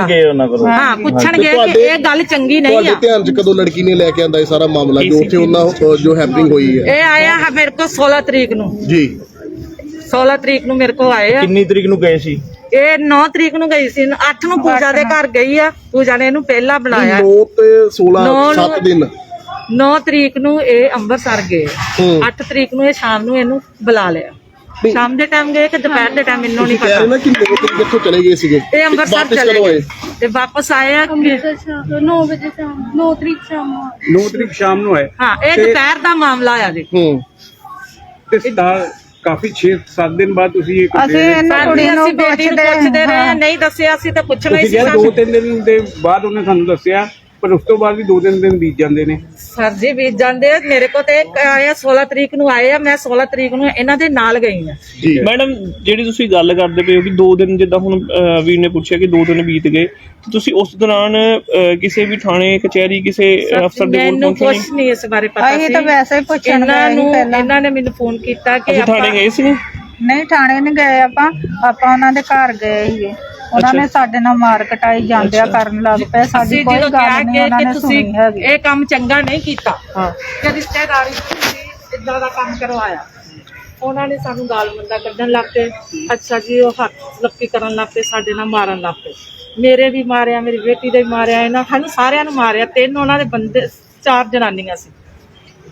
ਹਾਂ। ਪੁੱਛਣਗੇ ਕਿ ਇਹ ਗੱਲ ਚੰਗੀ ਨਹੀਂ ਤੁਹਾਡੇ ਆ। ਧਿਆਨ 'ਚ ਕਦੋਂ ਲੜਕੀ ਨੇ ਲੈ ਕੇ ਆਂਦਾ ਇਹ ਸਾਰਾ ਮਾਮਲਾ ਜੋ ਉੱਥੇ ਉਹਨਾਂ ਅਹ, ਜੋ ਹੈਪਨਿੰਗ ਹੋਈ ਹੈ? ਇਹ ਆਇਆ ਹੈ ਮੇਰੇ ਕੋਲ 16 ਤਰੀਕ ਨੂੰ। ਜੀ। 16 ਤਰੀਕ ਨੂੰ ਮੇਰੇ ਕੋਲ ਆਏ ਆ। ਕਿੰਨੀ ਤਰੀਕ ਨੂੰ ਗਏ ਸੀ? ਇਹ 9 ਤਰੀਕ ਨੂੰ ਗਈ ਸੀ 8 ਨੂੰ ਪੂਜਾ ਦੇ ਘਰ ਗਈ ਆ ਪੂਜਾ ਨੇ ਇਹਨੂੰ ਪਹਿਲਾਂ ਬੁਲਾਇਆ 9 ਤੇ 16 ਨੌ ਨੂੰ- 7 ਦਿਨ। 9 ਤਰੀਕ ਨੂੰ ਇਹ ਅੰਮ੍ਰਿਤਸਰ ਗਏ। ਹੂੰ। 8 ਤਰੀਕ ਨੂੰ ਇਹ ਸ਼ਾਮ ਨੂੰ ਇਹਨੂੰ ਬੁਲਾ ਲਿਆ। ਸ਼ਾਮ ਦੇ ਟਾਈਮ ਗਏ ਕਿ ਦੁਪਹਿਰ ਦੇ ਟਾਈਮ ਮੈਨੂੰ ਨਹੀਂ ਤੁਸੀਂ ਕਹਿ ਰਹੇ ਪਤਾ ਨਾ ਕਿ 9 ਤਰੀਕ ਕਿੱਥੋਂ ਚਲੇ ਗਏ ਸੀਗੇ? ਇਹ ਅੰਮ੍ਰਿਤਸਰ ਵਾਪਸ ਚਲੇ ਕਦੋਂ ਆਏ? ਗਏ ਤੇ ਵਾਪਸ ਆਏ ਆ ਕਿ 9 ਵਜੇ ਸ਼ਾਮ 9 ਤਰੀਕ ਸ਼ਾਮ ਨੂੰ 9 ਤਰੀਕ ਸ਼ਾਮ ਨੂੰ ਆਏ। ਹਾਂ ਇਹ ਦੁਪਹਿਰ ਦਾ ਮਾਮਲਾ ਆ ਜੀ। ਹੂੰ। ਤੇ ਸਦਾ- ਕਾਫੀ 6-7 ਦਿਨ ਬਾਅਦ ਤੁਸੀਂ ਇਹ ਅਸੀਂ ਇਹਨਾਂ ਸਾਡੀ ਕੁੜੀ ਨੂੰ ਅਸੀਂ ਬੇਟੀ ਨੂੰ ਪੁੱਛਦੇ ਰਹੇ। ਨਹੀਂ ਦੱਸਿਆ ਸੀ ਤਾਂ ਪੁੱਛਣਾ ਹੀ ਤੁਸੀਂ ਸੀ ਕਿਹਾ ਸਾਨੂੰ। ਦੋ ਤਿੰਨ ਦਿਨ ਦੇ ਬਾਅਦ ਉਹਨੇ ਸਾਨੂੰ ਦੱਸਿਆ ਪਰ ਉਸ ਤੋਂ ਬਾਅਦ ਵੀ ਦੋ ਤਿੰਨ ਦਿਨ ਬੀਤ ਜਾਂਦੇ ਨੇ। ਸਰ ਜੀ ਬੀਤ ਜਾਂਦੇ ਆ। ਮੇਰੇ ਕੋਲ ਤੇ ਇੱਕ ਆਇਆ 16 ਤਰੀਕ ਨੂੰ ਆਏ ਆ। ਮੈਂ 16 ਤਰੀਕ ਨੂੰ ਇਹਨਾਂ ਦੇ ਨਾਲ ਗਈ ਆ। ਜੀ। ਮੈਡਮ ਜਿਹੜੀ ਤੁਸੀਂ ਗੱਲ ਕਰਦੇ ਪਏ ਹੋ ਕਿ 2 ਦਿਨ ਜਿੱਦਾਂ ਹੁਣ ਅਹ, ਵੀਰ ਨੇ ਪੁੱਛਿਆ ਕਿ 2 ਦਿਨ ਬੀਤ ਗਏ ਤੇ ਤੁਸੀਂ ਉਸ ਦੌਰਾਨ ਅਹ, ਕਿਸੇ ਵੀ ਥਾਣੇ ਕਚਹਿਰੀ ਕਿਸੇ ਅਹ, ਅਫਸਰ ਦੇ ਕੋਲ ਮੈਨੂੰ ਪਹੁੰਚੇ ਕੁਝ ਨਹੀਂ? ਇਸ ਬਾਰੇ ਪਤਾ ਅਸੀਂ ਤਾਂ ਵੈਸੇ ਹੀ ਪੁੱਛਣ ਇਹਨਾਂ ਗਏ ਸੀ ਨੂੰ ਪਹਿਲਾਂ। ਇਹਨਾਂ ਨੇ ਮੈਨੂੰ ਫੋਨ ਕੀਤਾ ਕਿ ਅਸੀਂ ਆਪਾਂ ਥਾਣੇ ਗਏ ਸੀ? ਨਹੀਂ ਥਾਣੇ ਨਹੀਂ ਗਏ ਆਪਾਂ। ਆਪਾਂ ਉਹਨਾਂ ਦੇ ਘਰ ਗਏ ਸੀਗੇ। ਉਹਨਾਂ ਨੇ ਸਾਡੇ ਨਾਲ ਮਾਰ ਕਟਾਈ ਜਾਂਦਿਆ ਕਰਨ ਲੱਗ ਪਏ। ਸਾਡੀ ਕੋਈ ਗੱਲ ਨਹੀਂ ਕਿ ਉਹਨਾਂ ਨੇ ਤੁਸੀਂ ਸੁਣੀ ਹੈਗੀ। ਇਹ ਕੰਮ ਚੰਗਾ ਨਹੀਂ ਕੀਤਾ ਕਿ ਰਿਸ਼ਤੇਦਾਰੀ ਚ ਤੁਸੀਂ ਇਦਾਂ ਦਾ ਕੰਮ ਕਰਵਾਇਆ ਉਹਨਾਂ ਨੇ ਸਾਨੂੰ ਗਾਲ ਮੰਦਾ ਕੱਢਣ ਲੱਗ ਪਏ। ਅੱਛਾ ਜੀ ਉਹ ਹੱਥ ਲੱਪੀ ਕਰਨ ਲੱਗ ਪਏ ਸਾਡੇ ਨਾਲ ਮਾਰਨ ਲੱਗ ਪਏ। ਮੇਰੇ ਵੀ ਮਾਰਿਆ ਮੇਰੀ ਬੇਟੀ ਦੇ ਵੀ ਮਾਰਿਆ ਇਹਨਾਂ ਸਾਨੂੰ ਸਾਰਿਆਂ ਨੂੰ ਮਾਰਿਆ। ਤਿੰਨ ਉਹਨਾਂ ਦੇ ਬੰਦੇ ਚਾਰ ਜਨਾਨੀਆਂ ਸੀ।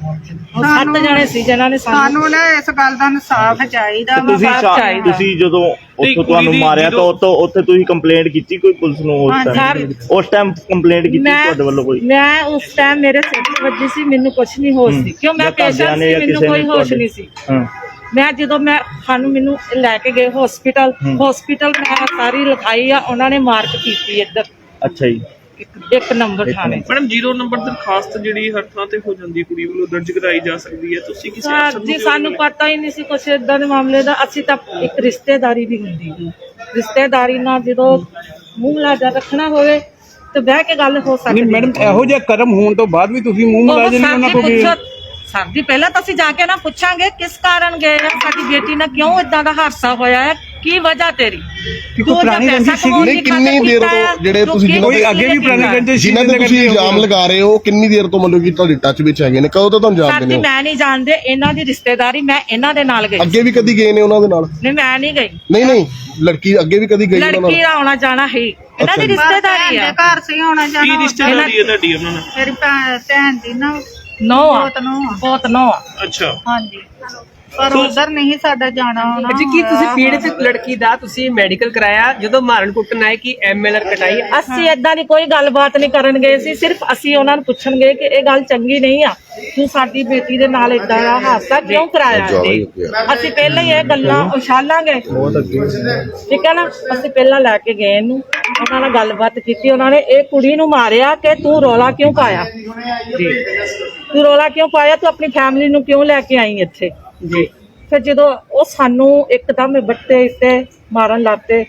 ਉਹ ਸੱਤ ਜਣੇ ਸੀ ਜਿਨ੍ਹਾਂ ਨੇ ਸਾਨੂੰ ਸਾਨੂੰ ਨਾ ਇਸ ਗੱਲ ਦਾ ਇਨਸਾਫ ਚਾਹੀਦਾ ਵਾ ਤੁਸੀਂ ਚਾਹੀਦਾ। ਤੁਸੀਂ ਜਦੋਂ ਨਹੀਂ, ਉੱਥੋਂ ਕੁੜੀ ਤੁਹਾਨੂੰ ਦੀ ਮਾਰਿਆ ਤਾਂ ਜਦੋਂ- ਉੱਥੋਂ ਉੱਥੇ ਤੁਸੀਂ ਕੰਪਲੇਂਟ ਕੀਤੀ ਕੋਈ ਪੁਲਿਸ ਨੂੰ ਉਸ ਸਰ ਟਾਈਮ ਉਸ ਟਾਈਮ ਕੰਪਲੇਂਟ ਕੀਤੀ ਮੈਂ ਤੁਹਾਡੇ ਵੱਲੋਂ ਕੋਈ? ਮੈਂ ਉਸ ਟਾਈਮ ਮੇਰੇ ਸਿਰ ਤੇ ਵੱਜੀ ਸੀ ਮੈਨੂੰ ਕੁਝ ਨਹੀਂ ਹੋਸ਼ ਸੀ। ਕਿਉਂ ਮੈਂ ਜਾਂ ਘਰਦਿਆਂ ਪੇਸ਼ੈਂਟ ਨੇ ਸੀ ਜਾਂ ਮੈਨੂੰ ਕਿਸੇ ਕੋਈ ਨੇ ਹੋਸ਼ ਤੁਹਾਡੇ- ਨਹੀਂ ਸੀ। ਹਾਂ। ਮੈਂ ਜਦੋਂ ਮੈਂ ਸਾਨੂੰ ਮੈਨੂੰ ਲੈ ਕੇ ਗਏ ਹਸਪੀਟਲ ਹਸਪੀਟਲ ਮੈਂ ਸਾਰੀ ਲਿਖਾਈ ਆ ਉਹਨਾਂ ਨੇ ਮਾਰਕ ਕੀਤੀ ਇੱਧਰ। ਅੱਛਾ ਜੀ। ਇੱਕ- ਇੱਕ ਨੰਬਰ। ਥਾਣੇ ਮੈਡਮ 0 ਨੰਬਰ ਦਰਖਾਸਤ ਜਿਹੜੀ ਹਰ ਥਾਂ ਤੇ ਹੋ ਜਾਂਦੀ ਕੁੜੀ ਵੱਲੋਂ ਦਰਜ ਕਰਾਈ ਜਾ ਸਕਦੀ ਹੈ। ਤੁਸੀਂ ਕਿਸੇ ਸਰ ਅਫਸਰ ਨੂੰ ਜੀ ਸਾਨੂੰ ਪਤਾ ਹੀ ਨਹੀਂ ਸੀ ਕੁਛ ਇਦਾਂ ਦੇ ਮਾਮਲੇ ਦਾ। ਅਸੀਂ ਤਾਂ ਇੱਕ ਰਿਸ਼ਤੇਦਾਰੀ ਵੀ ਹੁੰਦੀ ਹੈ ਰਿਸ਼ਤੇਦਾਰੀ ਨਾਲ ਜਦੋਂ ਮੂੰਹ ਲਾਜਾ ਰੱਖਣਾ ਹੋਵੇ ਤੇ ਬਹਿ ਕੇ ਗੱਲ ਹੋ ਸਕਦੀ ਨਹੀਂ ਮੈਡਮ ਇਹੋ ਜਿਹਾ ਕਰਮ ਹੋਣ ਤੋਂ ਬਾਅਦ ਵੀ ਤੁਸੀਂ ਮੂੰਹ ਨਹੀਂ ਸਰ ਉਹਨਾਂ ਪੁੱਛੋ। ਸਰ ਜੀ ਪਹਿਲਾਂ ਤਾਂ ਅਸੀਂ ਜਾ ਕੇ ਨਾ ਪੁੱਛਾਂਗੇ ਕਿਸ ਕਾਰਨ ਗਏ ਆ ਸਾਡੀ ਬੇਟੀ ਨਾਲ ਕਿਉਂ ਇਦਾਂ ਦਾ ਹਾਦਸਾ ਹੋਇਆ ਹੈ? ਕੀ ਵਜ੍ਹਾ ਤੇਰੀ? ਕੋਈ ਪੁਰਾਣੀ ਰੰਜਿਸ਼ ਸੀਗੀ? ਨਹੀਂ, ਕਿੰਨੀ ਦੇਰ ਤੋਂ ਜਿਹੜੇ ਤੁਸੀਂ ਕੋਈ ਅੱਗੇ ਵੀ ਪੁਰਾਣੇ ਰੰਜਿਸ਼ ਜਿਨ੍ਹਾਂ ਤੇ ਤੁਸੀਂ ਇਲਜ਼ਾਮ ਲਗਾ ਰਹੇ ਹੋ ਕਿੰਨੀ ਦੇਰ ਤੋਂ ਮਤਲਬ ਕਿ ਤੁਹਾਡੀ ਟੱਚ ਵਿੱਚ ਹੈਗੇ ਨੇ? ਕਦੋਂ ਤੋਂ ਤੁਹਾਨੂੰ ਜਾਣਦੇ ਨੇ? ਮੈਂ ਨਹੀਂ ਜਾਣਦੇ ਇਹਨਾਂ ਦੀ ਰਿਸ਼ਤੇਦਾਰੀ ਮੈਂ ਇਹਨਾਂ ਦੇ ਨਾਲ ਗਈ। ਅੱਗੇ ਵੀ ਕਦੀ ਗਏ ਨੇ ਉਹਨਾਂ ਦੇ ਨਾਲ? ਨਹੀਂ ਮੈਂ ਨਹੀਂ ਗਈ। ਨਹੀਂ ਨਹੀਂ ਲੜਕੀ ਅੱਗੇ ਵੀ ਕਦੀ ਗਈ ਉਹਨਾਂ ਲੜਕੀ ਨਾਲ ਦਾ ਆਉਣਾ ਜਾਣਾ ਹੀ। ਇਹਨਾਂ ਦੀ ਰਿਸ਼ਤੇਦਾਰੀ ਹੈ ਦੇ ਘਰ ਸੀ ਹੋਣਾ ਕੀ ਜਾਣਾ ਰਿਸ਼ਤੇਦਾਰੀ ਹੈ ਤੁਹਾਡੀ ਉਹਨਾਂ ਨਾਲ? ਮੇਰੀ ਭੈਣ ਦੀ ਨਾ ਨੋ ਬਹੁਤ ਨੂੰ ਆ। ਬਹੁਤ ਨੋ ਅੱਛਾ। ਹਾਂਜੀ। ਪਰ ਉਧਰ ਨਹੀਂ ਸਾਡਾ ਜਾਣਾ ਹੋਣਾ। ਜੀ ਕੀ ਤੁਸੀਂ ਪੀੜਿਤ ਲੜਕੀ ਦਾ ਤੁਸੀਂ ਮੈਡੀਕਲ ਕਰਾਇਆ? ਜਦੋਂ ਮਾਰਨ ਕੁੱਟਣ ਆਏ ਕਿ ਐਮਐਲਆਰ ਕਟਾਈ? ਅਸੀਂ ਏਦਾਂ ਦੀ ਕੋਈ ਗੱਲਬਾਤ ਨਹੀਂ ਕਰਨ ਗਏ ਸੀ। ਸਿਰਫ ਅਸੀਂ ਉਹਨਾਂ ਨੂੰ ਪੁੱਛਣਗੇ ਕਿ ਇਹ ਗੱਲ ਚੰਗੀ ਨਹੀਂ ਆ। ਤੂੰ ਸਾਡੀ ਬੇਟੀ ਦੇ ਨਾਲ ਏਦਾਂ ਦਾ ਹਾਦਸਾ ਕਿਉਂ ਕਰਾਇਆ ਜੀ ਅਸੀਂ ਪਹਿਲਾਂ ਹੀ ਇਹ ਗੱਲਾਂ ਉਛਾਲਾਂਗੇ। ਠੀਕ ਹੈ ਨਾ? ਅਸੀਂ ਪਹਿਲਾਂ ਲੈ ਕੇ ਗਏ ਇਹਨੂੰ। ਉਹਨਾਂ ਨਾਲ ਗੱਲਬਾਤ ਕੀਤੀ। ਉਹਨਾਂ ਨੇ ਇਹ ਕੁੜੀ ਨੂੰ ਮਾਰਿਆ ਕਿ ਤੂੰ ਰੋਲਾ ਕਿਉਂ ਪਾਇਆ? ਤੂੰ ਰੋਲਾ ਕਿਉਂ ਪਾਇਆ? ਤੂੰ ਆਪਣੀ ਫੈਮਿਲੀ ਨੂੰ ਕਿਉਂ ਲੈ ਕੇ ਆਈ ਇੱਥੇ? ਜੀ। ਫਿਰ ਜਦੋਂ ਉਹ ਸਾਨੂੰ ਇੱਕਦਮ ਬੱਟੇ ਇੱਥੇ ਮਾਰਨ ਲੱਗੇ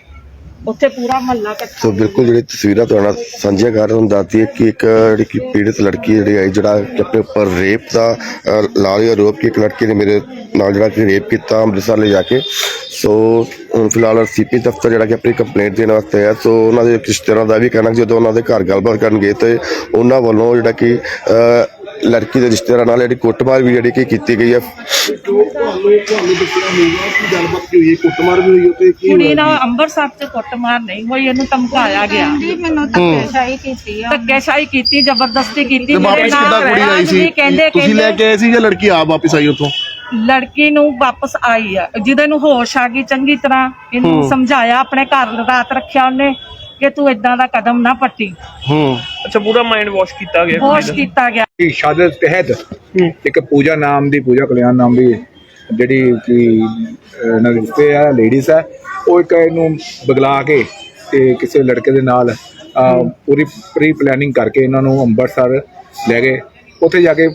ਉੱਥੇ ਪੂਰਾ ਮਹੱਲਾ ਇਕੱਠਾ ਸੋ ਬਿਲਕੁਲ ਜਿਹੜੀ ਤਸਵੀਰਾਂ ਤੁਹਾਡਾ ਸਾਂਝੀਆਂ ਕਰ ਰਹੇ ਦੱਸਦੀ ਹੈ ਕਿ ਇੱਕ ਜਿਹੜੀ ਕਿ ਪੀੜਤ ਲੜਕੀ ਜਿਹੜੀ ਆਈ ਜਿਹੜਾ ਕਿ ਆਪਣੇ ਉੱਪਰ ਰੇਪ ਦਾ ਅ, ਲਾ ਰਹੀ ਆਰੋਪ ਕਿ ਇੱਕ ਲੜਕੀ ਨੇ ਮੇਰੇ ਨਾਲ ਜਿਹੜਾ ਕਿ ਰੇਪ ਕੀਤਾ ਅੰਮ੍ਰਿਤਸਰ ਲੈ ਜਾ ਕੇ। ਸੋ ਹੁਣ ਫਿਲਹਾਲ ਸੀਪੀ ਦਫ਼ਤਰ ਜਿਹੜਾ ਕਿ ਆਪਣੀ ਕੰਪਲੇਂਟ ਦੇਣ ਵਾਸਤੇ ਹੈ ਸੋ ਉਹਨਾਂ ਦੇ ਰਿਸ਼ਤੇਦਾਰਾਂ ਦਾ ਵੀ ਕਹਿਣਾ ਜਦੋਂ ਉਹਨਾਂ ਦੇ ਘਰ ਗੱਲਬਾਤ ਕਰਨ ਗਏ ਤੇ ਉਹਨਾਂ ਵੱਲੋਂ ਜਿਹੜਾ ਕਿ ਲੜਕੀ ਦੇ ਰਿਸ਼ਤੇਦਾਰਾਂ ਨਾਲ ਜਿਹੜੀ ਕੁੱਟਮਾਰ ਵੀ ਜਿਹੜੀ ਕਿ ਕੀਤੀ ਗਈ ਹੈ। ਕੁੜੀ ਨਾਲ ਅੰਮ੍ਰਿਤਸਰ ਚ ਕੁੱਟਮਾਰ ਨਹੀਂ ਹੋਈ ਇਹਨੂੰ ਧਮਕਾਇਆ ਗਿਆ। ਮੈਨੂੰ ਧੱਕੇਸ਼ਾਹੀ ਕੀਤੀ ਆ। ਧੱਕੇਸ਼ਾਹੀ ਕੀਤੀ ਜ਼ਬਰਦਸਤੀ ਕੀਤੀ ਤੇ ਵਾਪਸ ਕਿੱਦਾਂ ਕੁੜੀ ਆਈ ਸੀ? ਕਹਿੰਦੇ ਤੁਸੀਂ ਲੈ ਕੇ ਆਏ ਸੀ ਜਾਂ ਲੜਕੀ ਆਪ ਵਾਪਸ ਆਈ ਉੱਥੋਂ? ਲੜਕੀ ਨੂੰ ਵਾਪਸ ਆਈ ਆ। ਜਿਹਦੇ ਨੂੰ ਹੋਸ਼ ਆ ਗਈ ਚੰਗੀ ਤਰ੍ਹਾਂ ਇਹਨੂੰ ਸਮਝਾਇਆ ਆਪਣੇ ਘਰ ਰਾਤ ਰੱਖਿਆ ਉਹਨੇ। ਕਿ ਤੂੰ ਇਦਾਂ ਦਾ ਕਦਮ ਨਾ ਪੱਟੀ। ਹੂੰ। ਅੱਛਾ ਪੂਰਾ ਮਾਈਂਡ ਵਾਸ਼ ਕੀਤਾ ਗਿਆ। ਕੁੜੀ ਦਾ ਕੀਤਾ ਗਿਆ। ਦੀ ਸ਼ਹਾਦਤ ਤਹਿਤ ਇੱਕ ਪੂਜਾ ਨਾਮ ਦੀ ਪੂਜਾ ਕਲਿਆਣ ਨਾਮ ਦੀ ਜਿਹੜੀ ਕਿ ਇਹਨਾਂ ਦੇ ਆ ਲੇਡੀਜ਼ ਆ ਉਹ ਇੱਕ ਇਹਨੂੰ ਬਗਲਾ ਕੇ ਤੇ ਕਿਸੇ ਲੜਕੇ ਦੇ ਨਾਲ ਅਹ, ਪੂਰੀ ਪ੍ਰੀ ਪਲੈਨਿੰਗ ਕਰਕੇ ਇਹਨਾਂ ਨੂੰ ਅੰਮ੍ਰਿਤਸਰ ਲੈ ਗਏ। ਉੱਥੇ ਜਾ ਕੇ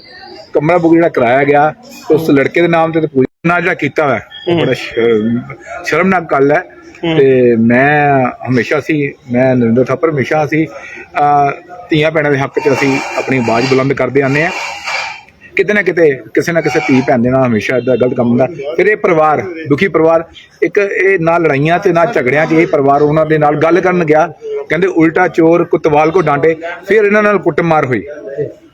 ਕਮਰਾ ਬੁੱਕ ਜਿਹੜਾ ਕਰਾਇਆ ਗਿਆ ਉਸ ਲੜਕੇ ਦੇ ਨਾਮ ਤੇ ਤੇ ਪੂਜਾ ਨਾਲ ਜਿਹੜਾ ਕੀਤਾ ਹੋਇਆ ਉਹ ਬੜਾ ਸ਼ਰਮ- ਸ਼ਰਮਨਾਕ ਗੱਲ ਹੈ। ਤੇ ਮੈਂ ਹਮੇਸ਼ਾ ਸੀ, ਮੈਂ ਨਰਿੰਦਰ ਥਾਪਰ ਹਮੇਸ਼ਾ ਸੀ। ਧੀਆਂ ਭੈਣਾਂ ਦੇ ਹੱਕ 'ਚ ਅਸੀਂ ਆਪਣੀ ਆਵਾਜ਼ ਬੁਲੰਦ ਕਰਦੇ ਆਨੇ ਆ ਕਿਤੇ ਨਾ ਕਿਤੇ, ਕਿਸੇ ਨਾ ਕਿਸੇ ਧੀ ਭੈਣ ਦੇ ਨਾਲ ਹਮੇਸ਼ਾ ਇਦਾਂ ਗਲਤ ਕੰਮ ਹੁੰਦਾ। ਫਿਰ ਇਹ ਪਰਿਵਾਰ, ਦੁਖੀ ਪਰਿਵਾਰ, ਇੱਕ ਇਹ ਨਾ ਲੜਾਈਆਂ ਤੇ ਨਾ ਝਗੜਿਆਂ 'ਚ ਇਹ ਪਰਿਵਾਰ ਉਹਨਾਂ ਦੇ ਨਾਲ ਗੱਲ ਕਰਨ ਗਿਆ। ਕਹਿੰਦੇ ਉਲਟਾ ਚੋਰ, ਕੁਤਵਾਲ ਕੋ ਡਾਂਡੇ। ਫਿਰ ਇਹਨਾਂ ਨਾਲ ਕੁੱਟਮਾਰ ਹੋਈ।